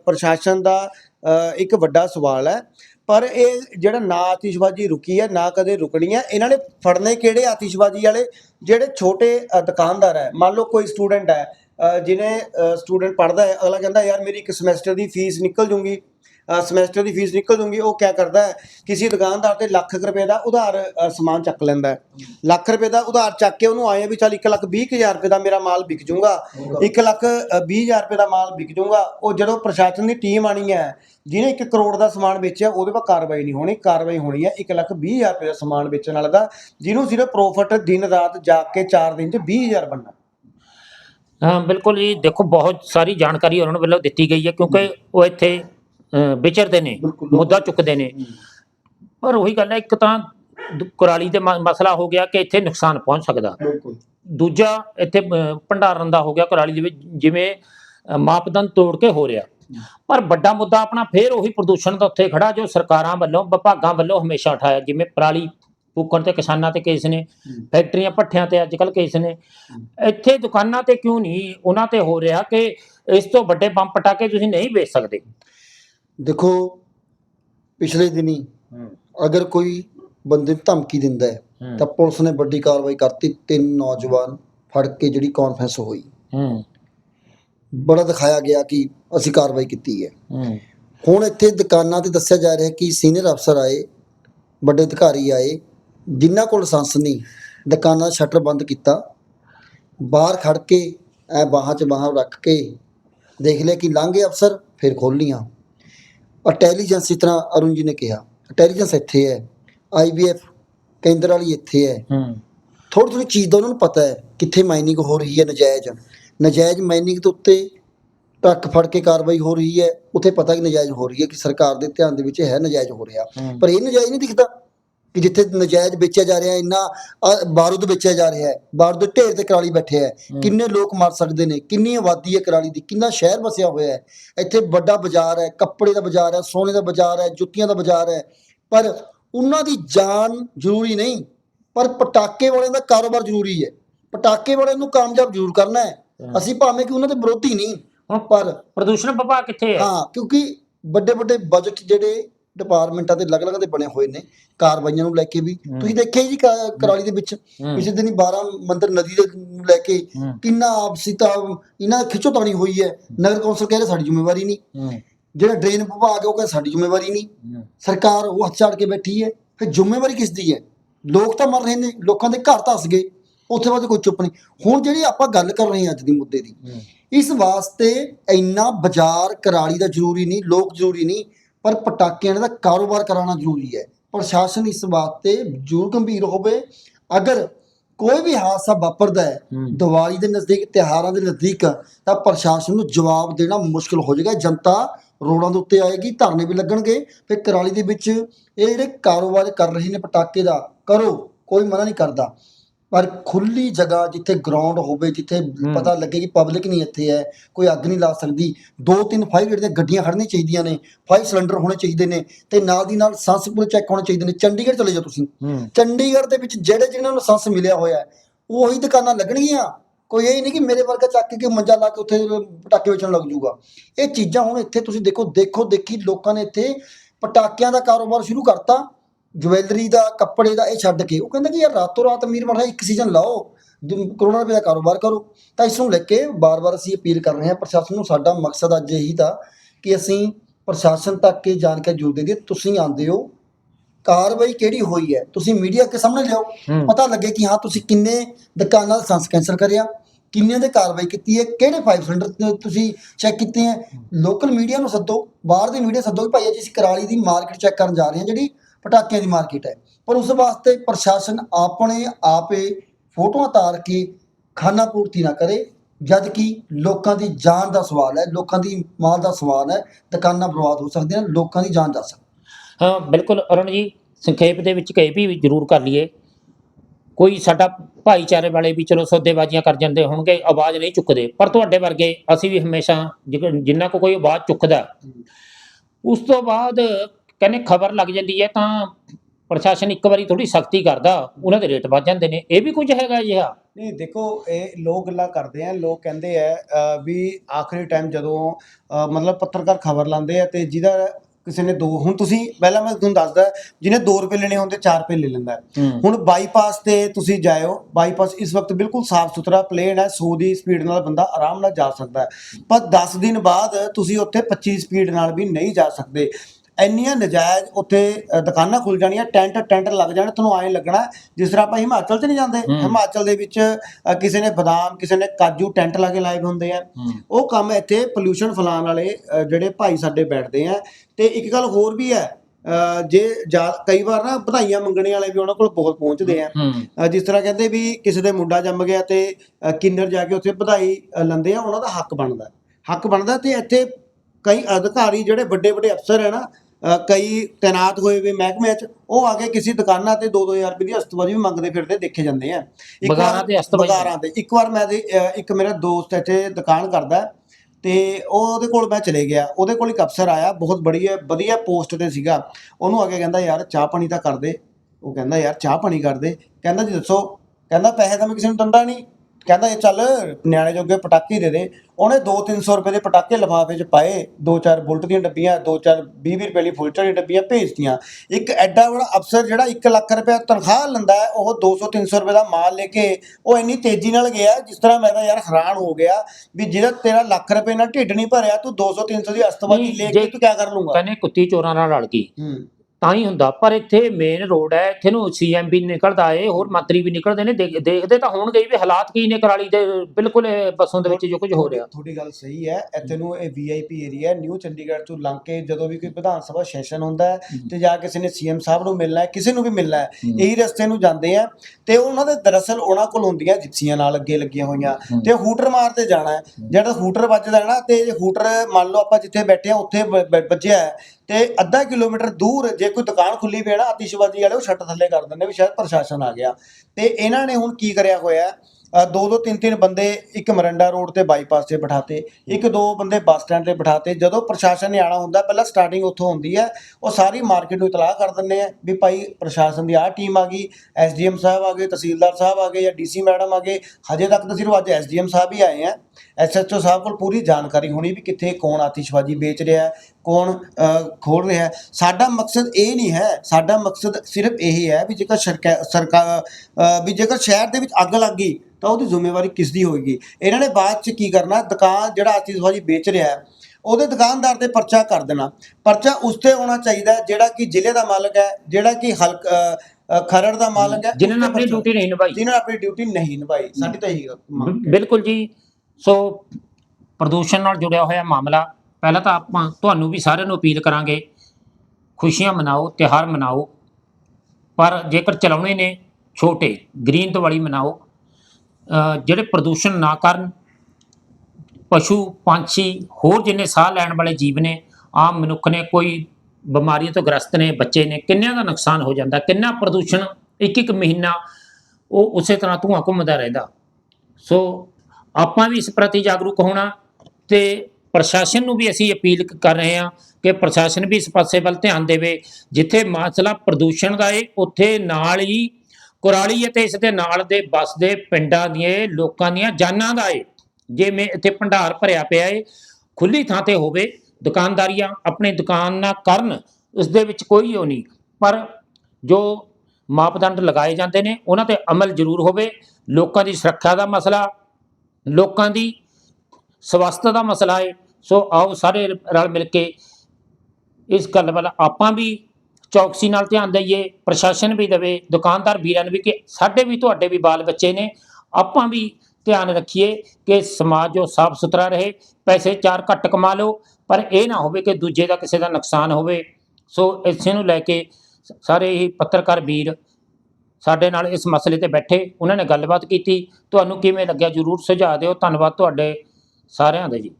ਪ੍ਰਸ਼ਾਸਨ ਦਾ ਇੱਕ ਵੱਡਾ ਸਵਾਲ ਹੈ। ਪਰ ਇਹ ਜਿਹੜਾ ਨਾ ਆਤਿਸ਼ਬਾਜ਼ੀ ਰੁਕੀ ਹੈ ਨਾ ਕਦੇ ਰੁਕਣੀ ਹੈ ਇਹਨਾਂ ਨੇ ਫੜਨੇ ਕਿਹੜੇ ਆਤਿਸ਼ਬਾਜ਼ੀ ਵਾਲੇ? ਜਿਹੜੇ ਛੋਟੇ ਦੁਕਾਨਦਾਰ ਹੈ। ਮੰਨ ਲਓ ਕੋਈ ਸਟੂਡੈਂਟ ਹੈ ਅ, ਜਿਹਨੇ ਸਟੂਡੈਂਟ ਪੜ੍ਹਦਾ ਹੈ ਅਗਲਾ ਕਹਿੰਦਾ ਯਾਰ ਮੇਰੀ ਇੱਕ ਸਮੈਸਟਰ ਦੀ ਫੀਸ ਨਿਕਲ ਜੂਗੀ। ਸਮੈਸਟਰ ਦੀ ਫੀਸ ਨਿਕਲ ਜੂਗੀ ਉਹ ਕਿਆ ਕਰਦਾ ਹੈ ਕਿਸੇ ਦੁਕਾਨਦਾਰ ਤੇ ਲੱਖ ਰੁਪਏ ਦਾ ਉਧਾਰ ਸਮਾਨ ਚੱਕ ਲੈਂਦਾ ਹੈ। ਲੱਖ ਰੁਪਏ ਦਾ ਉਧਾਰ ਚੱਕ ਕੇ ਉਹਨੂੰ ਆਏ ਵੀ ਚੱਲ 1 ਲੱਖ 20 ਹਜ਼ਾਰ ਰੁਪਏ ਦਾ ਮੇਰਾ ਮਾਲ ਵਿਕ ਜਾਊਗਾ 1 ਲੱਖ 20 ਹਜ਼ਾਰ ਰੁਪਏ ਦਾ ਮਾਲ ਵਿਕ ਜਾਊਗਾ ਉਹ ਜਦੋਂ ਪ੍ਰਸ਼ਾਸਨ ਦੀ ਟੀਮ ਆਣੀ ਹੈ ਜਿਹਨੇ 1 ਕਰੋੜ ਦਾ ਸਮਾਨ ਵੇਚਿਆ ਉਹਦੇ 'ਤੇ ਕਾਰਵਾਈ ਨਹੀਂ ਹੋਣੀ। ਕਾਰਵਾਈ ਹੋਣੀ ਹੈ 1 ਲੱਖ 20 ਹਜ਼ਾਰ ਰੁਪਏ ਦਾ ਸਮਾਨ ਵੇਚਣ ਵਾਲਾ ਦਾ ਜਿਹਨੂੰ ਸਿਰਫ ਪ੍ਰੋਫਿਟ ਦਿਨ ਰਾਤ ਜਾ ਕੇ 4 ਦਿਨ 'ਚ 20 ਹਜ਼ਾਰ ਬਣਨਾ। ਹਾਂ ਬਿਲਕੁਲ ਜੀ। ਦੇਖੋ ਬਹੁਤ ਸਾਰੀ ਜਾਣਕਾਰੀ ਉਹਨਾਂ ਨੂੰ ਵੱਲੋਂ ਦਿੱਤੀ ਗਈ ਹੈ ਕਿਉਂਕਿ ਉਹ ਇੱਥੇ ਵਿਚਰਦੇ ਨੇ। ਮੁੱਦਾ ਚੁੱਕਦੇ ਨੇ। ਪਰ ਉਹੀ ਗੱਲ ਹੈ ਇੱਕ ਤਾਂ ਕੁਰਾਲੀ ਮ- ਮਸਲਾ ਹੋ ਗਿਆ ਕਿ ਇੱਥੇ ਨੁਕਸਾਨ ਪਹੁੰਚ ਸਕਦਾ। ਦੂਜਾ ਇੱਥੇ ਭੰਡਾਰਨ ਦਾ ਹੋ ਗਿਆ ਕੁਰਾਲੀ ਦੇ ਵਿੱਚ ਜਿਵੇਂ ਮਾਪਦੰਡ ਤੋੜ ਕੇ ਹੋ ਰਿਹਾ। ਪਰ ਵੱਡਾ ਮੁੱਦਾ ਆਪਣਾ ਫੇਰ ਉਹੀ ਪ੍ਰਦੂਸ਼ਣ ਦਾ ਉੱਥੇ ਖੜਾ ਜੋ ਸਰਕਾਰਾਂ ਵੱਲੋਂ ਵਿਭਾਗਾਂ ਵੱਲੋਂ ਹਮੇਸ਼ਾ ਉਠਾਇਆ। ਜਿਵੇਂ ਪਰਾਲੀ ਫੂਕਣ ਤੇ ਕਿਸਾਨਾਂ ਤੇ ਕੇਸ ਨੇ ਫੈਕਟਰੀਆਂ ਭੱਠਿਆਂ ਤੇ ਅੱਜ ਕੱਲ ਕੇਸ ਨੇ। ਇੱਥੇ ਦੁਕਾਨਾਂ ਤੇ ਕਿਉਂ ਨਹੀਂ ਉਹਨਾਂ ਤੇ ਹੋ ਰਿਹਾ ਕਿ ਇਸ ਤੋਂ ਵੱਡੇ ਬੰਬ ਪਟਾਕੇ ਤੁਸੀਂ ਨਹੀਂ ਵੇਚ ਸਕਦੇ। ਦੇਖੋ ਪਿਛਲੇ ਦਿਨੀ ਅਗਰ ਕੋਈ ਬੰਦੇ ਨੂੰ ਧਮਕੀ ਦਿੰਦਾ ਹੈ ਤਾਂ ਪੁਲਿਸ ਨੇ ਵੱਡੀ ਕਾਰਵਾਈ ਕਰਤੀ। ਤਿੰਨ ਨੌਜਵਾਨ ਫੜ ਕੇ ਜਿਹੜੀ ਕਾਨਫਰੰਸ ਹੋਈ। ਬੜਾ ਦਿਖਾਇਆ ਗਿਆ ਕਿ ਅਸੀਂ ਕਾਰਵਾਈ ਕੀਤੀ ਹੈ। ਹੂੰ। ਹੁਣ ਇੱਥੇ ਦੁਕਾਨਾਂ ਤੇ ਦੱਸਿਆ ਜਾ ਰਿਹਾ ਕਿ ਸੀਨੀਅਰ ਅਫਸਰ ਆਏ ਵੱਡੇ ਅਧਿਕਾਰੀ ਆਏ ਜਿਨ੍ਹਾਂ ਕੋਲ ਲਾਇਸੈਂਸ ਨਹੀਂ ਦੁਕਾਨਾਂ ਦਾ ਸ਼ਟਰ ਬੰਦ ਕੀਤਾ। ਬਾਹਰ ਖੜ ਕੇ ਐ ਬਾਹਾਂ 'ਚ ਬਾਹਾਂ ਰੱਖ ਕੇ ਦੇਖ ਲਿਆ ਕਿ ਲੰਘੇ ਅਫਸਰ ਫਿਰ ਖੋਲੀਆਂ ਇੰਟੈਲੀਜੈਂਸ ਇਸ ਤਰ੍ਹਾਂ ਅਰੁਣ ਜੀ ਨੇ ਕਿਹਾ। ਇੰਟੈਲੀਜੈਂਸ ਇੱਥੇ ਹੈ ਆਈਬੀਐਫ ਕੇਂਦਰ ਵਾਲੀ ਇੱਥੇ ਹੈ। ਹੂੰ। ਥੋੜੀ ਥੋੜੀ ਚੀਜ਼ ਦਾ ਉਹਨਾਂ ਨੂੰ ਪਤਾ ਹੈ ਕਿੱਥੇ ਮਾਈਨਿੰਗ ਹੋ ਰਹੀ ਹੈ ਨਜਾਇਜ਼। ਨਜਾਇਜ਼ ਮਾਈਨਿੰਗ ਦੇ ਉੱਤੇ ਟਰੱਕ ਫੜ ਕੇ ਕਾਰਵਾਈ ਹੋ ਰਹੀ ਹੈ ਉੱਥੇ ਪਤਾ ਕਿ ਨਜਾਇਜ਼ ਹੋ ਰਹੀ ਹੈ ਕਿ ਸਰਕਾਰ ਦੇ ਧਿਆਨ ਦੇ ਵਿੱਚ ਹੈ ਨਜਾਇਜ਼ ਹੋ ਰਿਹਾ। ਪਰ ਇਹ ਨਜਾਇਜ਼ ਨਹੀਂ ਦਿਖਦਾ। ਕਿ ਜਿੱਥੇ ਨਜਾਇਜ਼ ਵੇਚਿਆ ਜਾ ਰਿਹਾ ਇੰਨਾ ਅ, ਬਾਰੂਦ ਵੇਚਿਆ ਜਾ ਰਿਹਾ ਹੈ ਬਾਰੂਦ ਦੇ ਢੇਰ ਤੇ ਕਰਾਲੀ ਬੈਠੇ ਹੈ। ਕਿੰਨੇ ਲੋਕ ਮਰ ਸਕਦੇ ਨੇ ਕਿੰਨੀ ਆਬਾਦੀ ਹੈ ਕਰਾਲੀ ਦੀ ਕਿੰਨਾ ਸ਼ਹਿਰ ਵਸਿਆ ਹੋਇਆ ਹੈ। ਇੱਥੇ ਵੱਡਾ ਬਾਜ਼ਾਰ ਹੈ ਕੱਪੜੇ ਦਾ ਬਾਜ਼ਾਰ ਹੈ ਸੋਨੇ ਦਾ ਬਾਜ਼ਾਰ ਹੈ ਜੁੱਤੀਆਂ ਦਾ ਬਾਜ਼ਾਰ ਹੈ। ਪਰ ਉਹਨਾਂ ਦੀ ਜਾਨ ਜ਼ਰੂਰੀ ਨਹੀਂ ਪਰ ਪਟਾਕੇ ਵਾਲਿਆਂ ਦਾ ਕਾਰੋਬਾਰ ਜ਼ਰੂਰੀ ਹੈ। ਪਟਾਕੇ ਵਾਲਿਆਂ ਨੂੰ ਕਾਮਯਾਬ ਜ਼ਰੂਰ ਕਰਨਾ ਹੈ। ਅਸੀਂ ਭਾਵੇਂ ਕਿ ਉਹਨਾਂ ਦੇ ਵਿਰੋਧੀ ਨਹੀਂ ਹੁਣ ਪਰ ਪ੍ਰਦੂਸ਼ਣ ਵਿਭਾਗ ਕਿੱਥੇ ਹੈ? ਹਾਂ ਕਿਉਂਕਿ ਵੱਡੇ ਵੱਡੇ ਬਜਟ ਜਿਹੜੇ ਡਿਪਾਰਟਮੈਂਟਾਂ ਦੇ ਅਲੱਗ-ਅਲੱਗ ਦੇ ਬਣੇ ਹੋਏ ਨੇ ਕਾਰਵਾਈਆਂ ਨੂੰ ਲੈ ਕੇ ਵੀ। ਤੁਸੀਂ ਦੇਖਿਆ ਜੀ ਕਾ- ਕਰਾਲੀ ਦੇ ਵਿੱਚ। ਪਿਛਲੇ ਦਿਨੀ 12 ਮੰਦਰ ਨਦੀ ਦੇ ਨੂੰ ਲੈ ਕੇ। ਕਿੰਨਾ ਆਪਸੀ ਤਾਂ ਇਹਨਾਂ ਖਿੱਚੋਤਾਣੀ ਹੋਈ ਹੈ। ਨਗਰ ਕੌਂਸਲ ਕਹਿ ਰਿਹਾ ਸਾਡੀ ਜ਼ਿੰਮੇਵਾਰੀ ਨਹੀਂ। ਜਿਹੜਾ ਡਰੇਨ ਵਿਭਾਗ ਹੈ ਉਹ ਕਹਿੰਦਾ ਸਾਡੀ ਜ਼ਿੰਮੇਵਾਰੀ ਨਹੀਂ। ਸਰਕਾਰ ਉਹ ਹੱਥ ਛਾੜ ਕੇ ਬੈਠੀ ਹੈ। ਫਿਰ ਜ਼ਿੰਮੇਵਾਰੀ ਕਿਸ ਦੀ ਹੈ? ਲੋਕ ਤਾਂ ਮਰ ਰਹੇ ਨੇ ਲੋਕਾਂ ਦੇ ਘਰ ਧੱਸ ਗਏ। ਉੱਥੇ ਬਾਅਦ ਕੋਈ ਚੁੱਪ ਨਹੀਂ। ਹੁਣ ਜਿਹੜੀ ਆਪਾਂ ਗੱਲ ਕਰ ਰਹੇ ਹਾਂ ਅੱਜ ਦੀ ਮੁੱਦੇ ਦੀ। ਇਸ ਵਾਸਤੇ ਇੰਨਾ ਬਾਜ਼ਾਰ ਕਰਾਲੀ ਦਾ ਜ਼ਰੂਰੀ ਨਹੀਂ ਲੋਕ ਜ਼ਰੂਰੀ ਨਹੀਂ। ਪਰ ਪਟਾਕਿਆਂ ਦਾ ਕਾਰੋਬਾਰ ਕਰਾਉਣਾ ਜ਼ਰੂਰੀ ਹੈ। ਪ੍ਰਸ਼ਾਸਨ ਇਸ ਬਾਤ ਤੇ ਜ਼ਰੂਰ ਗੰਭੀਰ ਹੋਵੇ। ਅਗਰ ਕੋਈ ਵੀ ਹਾਦਸਾ ਵਾਪਰਦਾ ਹੈ। ਦੀਵਾਲੀ ਦੇ ਨਜ਼ਦੀਕ ਤਿਉਹਾਰਾਂ ਦੇ ਨਜ਼ਦੀਕ ਤਾਂ ਪ੍ਰਸ਼ਾਸਨ ਨੂੰ ਜਵਾਬ ਦੇਣਾ ਮੁਸ਼ਕਲ ਹੋ ਜਾਏਗਾ। ਜਨਤਾ ਰੋਡਾਂ ਦੇ ਉੱਤੇ ਆਏਗੀ ਧਰਨੇ ਵੀ ਲੱਗਣਗੇ। ਫਿਰ ਕਰਾਲੀ ਦੇ ਵਿੱਚ ਇਹ ਜਿਹੜੇ ਕਾਰੋਬਾਰ ਕਰ ਰਹੇ ਨੇ ਪਟਾਕੇ ਦਾ ਕਰੋ ਕੋਈ ਮਨਾ ਨਹੀਂ ਕਰਦਾ। ਪਰ ਖੁੱਲੀ ਜਗ੍ਹਾ ਜਿੱਥੇ ਗਰਾਊਂਡ ਹੋਵੇ ਜਿੱਥੇ। ਪਤਾ ਲੱਗੇ ਕਿ ਪਬਲਿਕ ਨਹੀਂ ਇੱਥੇ ਹੈ ਕੋਈ ਅੱਗ ਨਹੀਂ ਲਾ ਸਕਦੀ ਦੋ ਤਿੰਨ ਫਾਇਰ ਗੇਟ ਦੀਆਂ ਗੱਡੀਆਂ ਖੜਨੀਆਂ ਚਾਹੀਦੀਆਂ ਨੇ ਫਾਇਰ ਸਿਲੰਡਰ ਹੋਣੇ ਚਾਹੀਦੇ ਨੇ ਤੇ ਨਾਲ ਦੀ ਨਾਲ ਸੰਸ ਪੂਰੇ ਚੈੱਕ ਹੋਣੇ ਚਾਹੀਦੇ ਨੇ। ਚੰਡੀਗੜ੍ਹ ਚਲੇ ਜਾਓ ਤੁਸੀਂ। ਚੰਡੀਗੜ੍ਹ ਦੇ ਵਿੱਚ ਜਿਹੜੇ ਜਿਹਨਾਂ ਨੂੰ ਸੰਸ ਮਿਲਿਆ ਹੋਇਆ ਹੈ, ਉਹੀ ਦੁਕਾਨਾਂ ਲੱਗਣਗੀਆਂ। ਕੋਈ ਇਹ ਨਹੀਂ ਕਿ ਮੇਰੇ ਵਰਗਾ ਚੱਕ ਕੇ ਮੰਜਾ ਲਾ ਕੇ ਉੱਥੇ ਪਟਾਕੇ ਵੇਚਣ ਲੱਗ ਜੂਗਾ ਇਹ ਚੀਜ਼ਾਂ ਹੁਣ ਇੱਥੇ ਤੁਸੀਂ ਦੇਖੋ ਦੇਖੋ ਦੇਖੀ ਲੋਕਾਂ ਨੇ ਇੱਥੇ ਪਟਾਕਿਆਂ ਦਾ ਕਾਰੋਬਾਰ ਸ਼ੁਰੂ ਕਰਤਾ। ਜਵੈਲਰੀ ਦਾ ਕੱਪੜੇ ਦਾ ਇਹ ਛੱਡ ਕੇ ਉਹ ਕਹਿੰਦੇ ਕਿ ਯਾਰ ਰਾਤੋਂ ਰਾਤ ਅਮੀਰ ਬਣ ਰਿਹਾ ਇੱਕ ਸੀਜ਼ਨ ਲਾਓ ਕਰੋੜਾਂ ਰੁਪਏ ਦਾ ਕਾਰੋਬਾਰ ਕਰੋ। ਤਾਂ ਇਸ ਨੂੰ ਲੈ ਕੇ ਬਾਰ-ਬਾਰ ਅਸੀਂ ਅਪੀਲ ਕਰ ਰਹੇ ਹਾਂ ਪ੍ਰਸ਼ਾਸਨ ਨੂੰ ਸਾਡਾ ਮਕਸਦ ਅੱਜ ਇਹੀ ਤਾਂ ਕਿ ਅਸੀਂ ਪ੍ਰਸ਼ਾਸਨ ਤੱਕ ਇਹ ਜਾਣਕਾਰੀ ਜ਼ਰੂਰ ਦੇ ਦਈਏ ਤੁਸੀਂ ਆਂਦੇ ਹੋ ਕਾਰਵਾਈ ਕਿਹੜੀ ਹੋਈ ਹੈ ਤੁਸੀਂ ਮੀਡੀਆ ਕੇ ਸਾਹਮਣੇ ਲਿਆਓ। ਪਤਾ ਲੱਗੇ ਕਿ ਹਾਂ ਤੁਸੀਂ ਕਿੰਨੇ ਦੁਕਾਨਾਂ ਦਾ ਲਾਇਸੈਂਸ ਕੈਂਸਲ ਕਰਿਆ ਕਿੰਨੇ ਦੇ ਕਾਰਵਾਈ ਕੀਤੀ ਹੈ ਕਿਹੜੇ ਫਾਈਵ ਸਿਲੰਡਰ ਤੁਸੀਂ ਚੈੱਕ ਕੀਤੇ ਹੈ। ਲੋਕਲ ਮੀਡੀਆ ਨੂੰ ਸੱਦੋ ਬਾਹਰ ਦੇ ਮੀਡੀਆ ਸੱਦੋ ਕਿ ਭਾਈ ਅੱਜ ਅਸੀਂ ਕਰਾਲੀ ਦੀ ਮਾਰਕੀਟ ਚੈੱਕ ਕਰਨ ਜਾ ਰਹੇ ਹਾਂ ਜਿਹੜੀ ਪਟਾਕਿਆਂ ਦੀ ਮਾਰਕੀਟ ਹੈ। ਪਰ ਉਸ ਵਾਸਤੇ ਪ੍ਰਸ਼ਾਸਨ ਆਪਣੇ ਆਪੇ ਫੋਟੋਆਂ ਤਾਰ ਕੇ ਖਾਨਾ ਪੂਰਤੀ ਨਾ ਕਰੇ ਜਦ ਕਿ ਲੋਕਾਂ ਦੀ ਜਾਨ ਦਾ ਸਵਾਲ ਹੈ, ਲੋਕਾਂ ਦੀ ਮਾਲ ਦਾ ਸਵਾਲ ਹੈ, ਦੁਕਾਨਾਂ ਬਰਬਾਦ ਹੋ ਸਕਦੀਆਂ ਲੋਕਾਂ ਦੀ ਜਾਨ ਜਾ ਸਕਦੀ ਹਾਂ। ਬਿਲਕੁਲ ਅਰੁਣ ਜੀ, ਸੰਖੇਪ ਦੇ ਵਿੱਚ ਕਹੇ ਵੀ ਜ਼ਰੂਰ ਕਰ ਲਈਏ। ਕੋਈ ਸਾਡਾ ਭਾਈਚਾਰੇ ਵਾਲੇ ਵੀ ਚਲੋ ਸੌਦੇਬਾਜ਼ੀਆਂ ਕਰ ਜਾਂਦੇ ਹੋਣਗੇ, ਆਵਾਜ਼ ਨਹੀਂ ਚੁੱਕਦੇ। ਪਰ ਤੁਹਾਡੇ ਵਰਗੇ ਅਸੀਂ ਵੀ ਹਮੇਸ਼ਾ ਜਿੰਨਾ ਕੋ ਕੋਈ ਆਵਾਜ਼ ਚੁੱਕਦਾ, ਉਸ ਤੋਂ ਬਾਅਦ ਕਹਿੰਦੇ ਖਬਰ ਲੱਗ ਜਾਂਦੀ ਹੈ ਤਾਂ ਪ੍ਰਸ਼ਾਸਨ ਇੱਕ ਵਾਰੀ ਥੋੜੀ ਸਖਤੀ ਕਰਦਾ ਉਹਨਾਂ ਦੇ ਰੇਟ ਵੱਧ ਜਾਂਦੇ ਨੇ। ਇਹ ਵੀ ਕੁਝ ਹੈਗਾ ਜਿਹਾ ਨਹੀਂ ਦੇਖੋ ਇਹ ਲੋਕ ਗੱਲਾਂ ਕਰਦੇ ਆ ਲੋਕ ਕਹਿੰਦੇ ਆ ਵੀ ਆਖਰੀ ਟਾਈਮ ਜਦੋਂ ਮਤਲਬ ਪੱਤਰਕਾਰ ਖਬਰ ਲਾਉਂਦੇ ਆ ਤੇ ਜਿਹਦਾ ਕਿਸੇ ਨੇ ਦੋ ਹੁਣ ਤੁਸੀਂ ਪਹਿਲਾਂ ਮੈਂ ਤੁਹਾਨੂੰ ਦੱਸਦਾ ਜਿਹਨੇ 2 ਰੁਪਏ ਲੈਣੇ ਹੁੰਦੇ 4 ਰੁਪਏ ਲੈ ਲੈਂਦਾ। ਹੁਣ ਬਾਈਪਾਸ ਤੇ ਤੁਸੀਂ ਜਾਇਓ ਬਾਈਪਾਸ ਇਸ ਵਕਤ ਬਿਲਕੁਲ ਸਾਫ਼ ਸੁਥਰਾ ਪਲੇਨ ਹੈ 100 ਦੀ ਸਪੀਡ ਨਾਲ ਬੰਦਾ ਆਰਾਮ ਨਾਲ ਜਾ ਸਕਦਾ ਪਰ 10 ਦਿਨ ਬਾਅਦ ਤੁਸੀਂ ਉੱਥੇ 25 ਸਪੀਡ ਨਾਲ ਵੀ ਨਹੀਂ ਜਾ ਸਕਦੇ। ਇੰਨੀਆਂ ਨਜਾਇਜ਼ ਉੱਥੇ ਅ, ਦੁਕਾਨਾਂ ਖੁੱਲ ਜਾਣੀਆਂ ਟੈਂਟ ਟੈਂਟ ਲੱਗ ਜਾਣੇ ਤੁਹਾਨੂੰ ਐਂ ਲੱਗਣਾ ਜਿਸ ਤਰ੍ਹਾਂ ਆਪਾਂ ਹਿਮਾਚਲ 'ਚ ਨਹੀਂ ਜਾਂਦੇ। ਹਿਮਾਚਲ ਦੇ ਵਿੱਚ ਅ, ਕਿਸੇ ਨੇ ਬਦਾਮ ਕਿਸੇ ਨੇ ਕਾਜੂ ਟੈਂਟ ਲਾ ਕੇ ਲਾਏ ਹੁੰਦੇ ਆ। ਉਹ ਕੰਮ ਇੱਥੇ ਪੋਲੂਸ਼ਨ ਫੈਲਾਉਣ ਵਾਲੇ ਅ, ਜਿਹੜੇ ਭਾਈ ਸਾਡੇ ਬੈਠਦੇ ਆ। ਤੇ ਇੱਕ ਗੱਲ ਹੋਰ ਵੀ ਹੈ ਅ, ਜੇ ਜਾ- ਕਈ ਵਾਰ ਨਾ ਵਧਾਈਆਂ ਮੰਗਣੇ ਵਾਲੇ ਵੀ ਉਹਨਾਂ ਕੋਲ ਬਹੁਤ ਪਹੁੰਚਦੇ ਆ। ਹੂੰ। ਅ, ਜਿਸ ਤਰ੍ਹਾਂ ਕਹਿੰਦੇ ਵੀ ਕਿਸੇ ਦੇ ਮੁੰਡਾ ਜੰਮ ਗਿਆ ਤੇ ਅ, ਕਿੰਨਰ ਜਾ ਕੇ ਉੱਥੇ ਵਧਾਈ ਅ, ਲੈਂਦੇ ਆ ਉਹਨਾਂ ਦਾ ਹੱਕ ਬਣਦਾ। ਹੱਕ ਬਣਦਾ ਤੇ ਇੱਥੇ ਕਈ ਅਧਿਕਾਰੀ ਜਿਹੜੇ ਵੱਡੇ ਵੱਡੇ ਅਫਸਰ ਹੈ ਨਾ ਕਈ ਤੈਨਾਤ ਹੋਏ ਵੇ ਮਹਿਕਮੇ 'ਚ ਉਹ ਆ ਕੇ ਕਿਸੇ ਦੁਕਾਨਾਂ ਤੇ 2-2000 ਰੁਪਏ ਦੀ ਅਸਤਵਾਜੀ ਵੀ ਮੰਗਦੇ ਫਿਰਦੇ ਦੇਖੇ ਜਾਂਦੇ ਆ। ਬਗਾਰਾਂ ਤੇ ਅਸਤਵਾਜੀ। ਬਗਾਰਾਂ ਤੇ। ਇੱਕ ਵਾਰ ਮੈਂ ਅ, ਇੱਕ ਮੇਰਾ ਦੋਸਤ ਇੱਥੇ ਦੁਕਾਨ ਕਰਦਾ ਤੇ ਉਹ ਉਹਦੇ ਕੋਲ ਮੈਂ ਚਲੇ ਗਿਆ। ਉਹਦੇ ਕੋਲ ਇੱਕ ਅਫਸਰ ਆਇਆ ਬਹੁਤ ਬੜੀਆ ਵਧੀਆ ਪੋਸਟ ਤੇ ਸੀਗਾ। ਉਹਨੂੰ ਆ ਕੇ ਕਹਿੰਦਾ ਯਾਰ ਚਾਹ ਪਾਣੀ ਤਾਂ ਕਰ ਦੇ। ਉਹ ਕਹਿੰਦਾ ਯਾਰ ਚਾਹ ਪਾਣੀ ਕਰ ਦੇ। ਕਹਿੰਦਾ ਜੀ ਦੱਸੋ। ਕਹਿੰਦਾ ਪੈਸੇ ਤਾਂ ਮੈਂ ਕਿਸੇ ਨੂੰ ਦਿੰਦਾ ਨਹੀਂ। ਕਹਿੰਦਾ ਇਹ ਚੱਲ ਨਿਆਣੇ ਜੋਗੇ ਪਟਾਕੇ ਦੇ ਦੇ ਉਹਨੇ 2-300 ਰੁਪਏ ਦੇ ਪਟਾਕੇ ਲਿਫਾਫੇ 'ਚ ਪਾਏ ਦੋ ਚਾਰ ਬੁਲਟ ਦੀਆਂ ਡੱਬੀਆਂ ਦੋ ਚਾਰ 20 ਰੁਪਏ ਦੀ ਫੁੱਲਚਾ ਦੀਆਂ ਡੱਬੀਆਂ ਭੇਜਤੀਆਂ। ਇੱਕ ਐਡਾ ਬੜਾ ਅਫਸਰ ਜਿਹੜਾ 1 ਲੱਖ ਰੁਪਏ ਤਨਖਾਹ ਲੈਂਦਾ ਹੈ ਉਹ 200-300 ਰੁਪਏ ਦਾ ਮਾਲ ਲੈ ਕੇ ਉਹ ਇੰਨੀ ਤੇਜ਼ੀ ਨਾਲ ਗਿਆ ਜਿਸ ਤਰ੍ਹਾਂ ਮੈਂ ਤਾਂ ਯਾਰ ਹੈਰਾਨ ਹੋ ਗਿਆ ਵੀ ਜਿਹੜਾ ਤੇਰਾ ਲੱਖ ਰੁਪਏ ਨਾਲ ਢਿੱਡ ਨਹੀਂ ਭਰਿਆ ਤੂੰ 200-300 ਦੀ ਅਸਤਵਾਜੀ ਨਹੀਂ, ਲੈ ਕੇ ਤੂੰ ਕੀ ਕਰ ਲੂੰਗਾ ਕਹਿੰਦੇ ਕੁੱਤੀ ਚੋਰਾਂ ਨਾਲ ਰਲ ਗਈ। ਤਾਂ ਹੀ ਹੁੰਦਾ। ਪਰ ਇੱਥੇ ਮੇਨ ਰੋਡ ਹੈ ਇੱਥੇ ਨੂੰ ਸੀਐਮ ਵੀ ਨਿਕਲਦਾ ਏ ਹੋਰ ਮੰਤਰੀ ਵੀ ਨਿਕਲਦੇ ਨੇ। ਦੇਖ- ਦੇਖਦੇ ਤਾਂ ਹੋਣਗੇ ਵੀ ਹਾਲਾਤ ਕੀ ਨੇ ਕਰਾਲੀ ਦੇ। ਬਿਲਕੁਲ ਬੱਸੋਂ ਦੇ ਵਿੱਚ ਜੋ ਕੁਝ ਹੋ ਰਿਹਾ। ਤੁਹਾਡੀ ਗੱਲ ਸਹੀ ਹੈ। ਇੱਥੇ ਨੂੰ ਇਹ ਵੀਆਈਪੀ ਏਰੀਆ ਨਿਊ ਚੰਡੀਗੜ੍ਹ ਤੋਂ ਲੰਘ ਕੇ ਜਦੋਂ ਵੀ ਕੋਈ ਵਿਧਾਨ ਸਭਾ ਸੈਸ਼ਨ ਹੁੰਦਾ ਹੈ ਤੇ ਜਾ ਕਿਸੇ ਨੇ ਸੀਐਮ ਸਾਹਿਬ ਨੂੰ ਮਿਲਣਾ ਹੈ ਕਿਸੇ ਨੂੰ ਵੀ ਮਿਲਣਾ ਹੈ ਇਹੀ ਰਸਤੇ ਨੂੰ ਜਾਂਦੇ ਆ। ਤੇ ਉਹਨਾਂ ਦੇ ਦਰਅਸਲ ਉਹਨਾਂ ਕੋਲ ਹੁੰਦੀਆਂ ਜਿਪਸੀਆਂ ਨਾਲ ਅੱਗੇ ਲੱਗੀਆਂ ਹੋਈਆਂ। ਤੇ ਹੂਟਰ ਮਾਰਦੇ ਜਾਣਾ ਹੈ। ਜਿਹੜਾ ਹੂਟਰ ਵੱਜਦਾ ਹੈ ਨਾ ਤੇ ਹੂਟਰ ਮੰਨ ਲਓ ਆਪਾਂ ਜਿੱਥੇ ਬੈਠੇ ਆ ਉੱਥੇ ਵੱਜਿਆ ਹੈ। ਤੇ ਅੱਧਾ ਕਿਲੋਮੀਟਰ ਦੂਰ ਜੇ ਕੋਈ ਦੁਕਾਨ ਖੁੱਲੀ ਪਈ ਹੈ ਨਾ ਆਤਿਸ਼ਬਾਜ਼ੀ ਵਾਲੇ, ਉਹ ਛੱਟ ਥੱਲੇ ਕਰ ਦਿੰਦੇ ਵੀ ਸ਼ਾਇਦ ਪ੍ਰਸ਼ਾਸਨ ਆ ਗਿਆ। ਤੇ ਇਹਨਾਂ ਨੇ ਹੁਣ ਕੀ ਕਰਿਆ ਹੋਇਆ ਦੋ ਦੋ ਤਿੰਨ ਤਿੰਨ ਬੰਦੇ ਇੱਕ ਮਰੰਡਾ ਰੋਡ ਤੇ ਬਾਈਪਾਸ ਤੇ ਬਿਠਾਤੇ, ਇੱਕ ਦੋ ਬੰਦੇ ਬੱਸ ਸਟੈਂਡ ਤੇ ਬਿਠਾਤੇ। ਜਦੋਂ ਪ੍ਰਸ਼ਾਸਨ ਨੇ ਆਣਾ ਹੁੰਦਾ, ਪਹਿਲਾਂ ਸਟਾਰਟਿੰਗ ਉੱਥੋਂ ਹੁੰਦੀ ਹੈ, ਉਹ ਸਾਰੀ ਮਾਰਕੀਟ ਨੂੰ ਇਤਲਾਹ ਕਰ ਦਿੰਦੇ ਆ ਵੀ ਭਾਈ ਪ੍ਰਸ਼ਾਸਨ ਦੀ ਆਹ ਟੀਮ ਆ ਗਈ ਐਸਡੀਐਮ ਸਾਹਿਬ ਆ ਗਏ, ਤਹਿਸੀਲਦਾਰ ਸਾਹਿਬ ਆ ਗਏ ਜਾਂ ਡੀਸੀ ਮੈਡਮ ਆ ਗਏ। ਹਜੇ ਤੱਕ ਤਾਂ ਸਿਰਫ ਅੱਜ ਐਸਡੀਐਮ ਸਾਹਿਬ ਹੀ ਆਏ ਆ ਐਸਐਚਓ ਸਾਹਿਬ ਕੋਲ ਪੂਰੀ ਜਾਣਕਾਰੀ ਹੋਣੀ ਵੀ ਕਿੱਥੇ ਕੌਣ ਆਤਿਸ਼ਬਾਜ਼ੀ ਵੇਚ ਰਿਹਾ ਹੈ ਕੌਣ ਖੋਲ ਰਿਹਾ ਹੈ। ਸਾਡਾ ਮਕਸਦ ਇਹ ਨਹੀਂ ਹੈ ਸਾਡਾ ਮਕਸਦ ਸਿਰਫ ਇਹ ਹੈ ਵੀ ਜੇਕਰ ਸਰਕਾ- ਸਰਕਾਰ ਵੀ ਜੇਕਰ ਸ਼ਹਿਰ ਦੇ ਵਿੱਚ ਅੱਗ ਲੱਗ ਗਈ ਤਾਂ ਉਹਦੀ ਜ਼ਿੰਮੇਵਾਰੀ ਕਿਸ ਦੀ ਹੋਏਗੀ? ਇਹਨਾਂ ਨੇ ਬਾਅਦ ਚ ਕੀ ਕਰਨਾ? ਦੁਕਾਨ ਜਿਹੜਾ ਆਤਿਸ਼ਬਾਜ਼ੀ ਵੇਚ ਰਿਹਾ ਹੈ ਉਹਦੇ ਦੁਕਾਨਦਾਰ ਤੇ ਪਰਚਾ ਕਰ ਦੇਣਾ। ਪਰਚਾ ਉਸ ਤੇ ਹੋਣਾ ਚਾਹੀਦਾ ਜਿਹੜਾ ਕਿ ਜ਼ਿਲ੍ਹੇ ਦਾ ਮਾਲਕ ਹੈ ਜਿਹੜਾ ਕਿ ਹਲਕ ਖਰੜ ਦਾ ਮਾਲਕ ਹੈ ਜਿਨ੍ਹਾਂ ਨੇ ਆਪਣੀ ਡਿਊਟੀ ਨਹੀਂ ਨਿਭਾਈ। ਜਿਨ੍ਹਾਂ ਨੇ ਆਪਣੀ ਡਿਊਟੀ ਨਹੀਂ ਨਿਭਾਈ ਸਾਡੀ ਤਾਂ ਇਹੀ ਬਿਲਕੁਲ ਜੀ। ਸੋ ਪ੍ਰਦੂਸ਼ਣ ਨਾਲ ਜੁੜਿਆ ਹੋਇਆ ਮਾਮਲਾ, ਪਹਿਲਾਂ ਤਾਂ ਆਪਾਂ ਤੁਹਾਨੂੰ ਵੀ ਸਾਰਿਆਂ ਨੂੰ ਅਪੀਲ ਕਰਾਂਗੇ, ਖੁਸ਼ੀਆਂ ਮਨਾਓ, ਤਿਉਹਾਰ ਮਨਾਓ, ਪਰ ਜੇਕਰ ਚਲਾਉਣੇ ਨੇ ਛੋਟੇ, ਗ੍ਰੀਨ ਦਿਵਾਲੀ ਮਨਾਓ ਜਿਹੜੇ ਪ੍ਰਦੂਸ਼ਣ ਨਾ ਕਰਨ, ਪਸ਼ੂ, ਪੰਛੀ, ਹੋਰ ਜਿੰਨੇ ਸਾਹ ਲੈਣ ਵਾਲੇ ਜੀਵ ਨੇ, ਆਮ ਮਨੁੱਖ ਨੇ, ਕੋਈ ਬਿਮਾਰੀਆਂ ਤੋਂ ਗ੍ਰਸਤ ਨੇ, ਬੱਚੇ ਨੇ, ਕਿੰਨਿਆਂ ਦਾ ਨੁਕਸਾਨ ਹੋ ਜਾਂਦਾ, ਕਿੰਨਾ ਪ੍ਰਦੂਸ਼ਣ ਇੱਕ ਇੱਕ ਮਹੀਨਾ ਉਹ ਉਸੇ ਤਰ੍ਹਾਂ ਧੂੰਆਂ ਘੁੰਮਦਾ ਰਹਿੰਦਾ। ਸੋ ਆਪਾਂ ਵੀ ਇਸ ਪ੍ਰਤੀ ਜਾਗਰੂਕ ਹੋਣਾ ਤੇ ਪ੍ਰਸ਼ਾਸਨ ਨੂੰ ਵੀ ਅਸੀਂ ਅਪੀਲ ਕਰ ਰਹੇ ਹਾਂ ਕਿ ਪ੍ਰਸ਼ਾਸਨ ਵੀ ਇਸ ਪਾਸੇ ਵੱਲ ਧਿਆਨ ਦੇਵੇ। ਜਿੱਥੇ ਮਾਸਲਾ ਪ੍ਰਦੂਸ਼ਣ ਦਾ ਏ, ਉੱਥੇ ਨਾਲ ਹੀ ਕੁਰਾਲੀ ਅਤੇ ਇਸ ਦੇ ਨਾਲ ਦੇ ਬਸਦੇ ਪਿੰਡਾਂ ਦੀਆਂ ਲੋਕਾਂ ਦੀਆਂ ਜਾਨਾਂ ਦਾ ਏ। ਜਿਵੇਂ ਇੱਥੇ ਭੰਡਾਰ ਭਰਿਆ ਪਿਆ ਏ ਖੁੱਲੀ ਥਾਂ ਤੇ ਹੋਵੇ, ਦੁਕਾਨਦਾਰੀਆਂ ਆਪਣੀ ਦੁਕਾਨ ਨਾ ਕਰਨ, ਇਸ ਦੇ ਵਿੱਚ ਕੋਈ ਉਹ ਨਹੀਂ। ਪਰ ਜੋ ਮਾਪਦੰਡ ਲਗਾਏ ਜਾਂਦੇ ਨੇ, ਉਹਨਾਂ ਤੇ ਅਮਲ ਜ਼ਰੂਰ ਹੋਵੇ। ਲੋਕਾਂ ਦੀ ਸੁਰੱਖਿਆ ਦਾ ਮਸਲਾ ਲੋਕਾਂ ਦੀ ਸਵਸਥ ਦਾ ਮਸਲਾ ਹੈ। ਸੋ ਆਓ ਸਾਰੇ ਰਲ ਮਿਲ ਕੇ ਇਸ ਗੱਲ ਵੱਲ ਆਪਾਂ ਵੀ ਚੌਕਸੀ ਨਾਲ ਧਿਆਨ ਦਈਏ, ਪ੍ਰਸ਼ਾਸਨ ਵੀ ਦੇਵੇ, ਦੁਕਾਨਦਾਰ ਵੀਰਾਂ ਨੂੰ ਵੀ ਕਿ ਸਾਡੇ ਵੀ ਤੁਹਾਡੇ ਵੀ ਬਾਲ ਬੱਚੇ ਨੇ, ਆਪਾਂ ਵੀ ਧਿਆਨ ਰੱਖੀਏ ਕਿ ਸਮਾਜ ਜੋ ਸਾਫ਼ ਸੁਥਰਾ ਰਹੇ, ਪੈਸੇ ਚਾਰ ਘੱਟ ਕਮਾ ਲਓ, ਪਰ ਇਹ ਨਾ ਹੋਵੇ ਕਿ ਦੂਜੇ ਦਾ ਕਿਸੇ ਦਾ ਨੁਕਸਾਨ ਹੋਵੇ। ਸੋ ਇਸੇ ਨੂੰ ਲੈ ਕੇ ਸ- ਸਾਰੇ ਹੀ ਪੱਤਰਕਾਰ ਵੀਰ ਸਾਡੇ ਨਾਲ ਇਸ ਮਸਲੇ ਤੇ ਬੈਠੇ, ਉਹਨਾਂ ਨੇ ਗੱਲਬਾਤ ਕੀਤੀ। ਤੁਹਾਨੂੰ ਕਿਵੇਂ ਲੱਗਿਆ? ਜਰੂਰ ਸੁਝਾਅ ਦਿਓ। ਧੰਨਵਾਦ ਤੁਹਾਡੇ ਸਾਰਿਆਂ ਦਾ ਜੀ।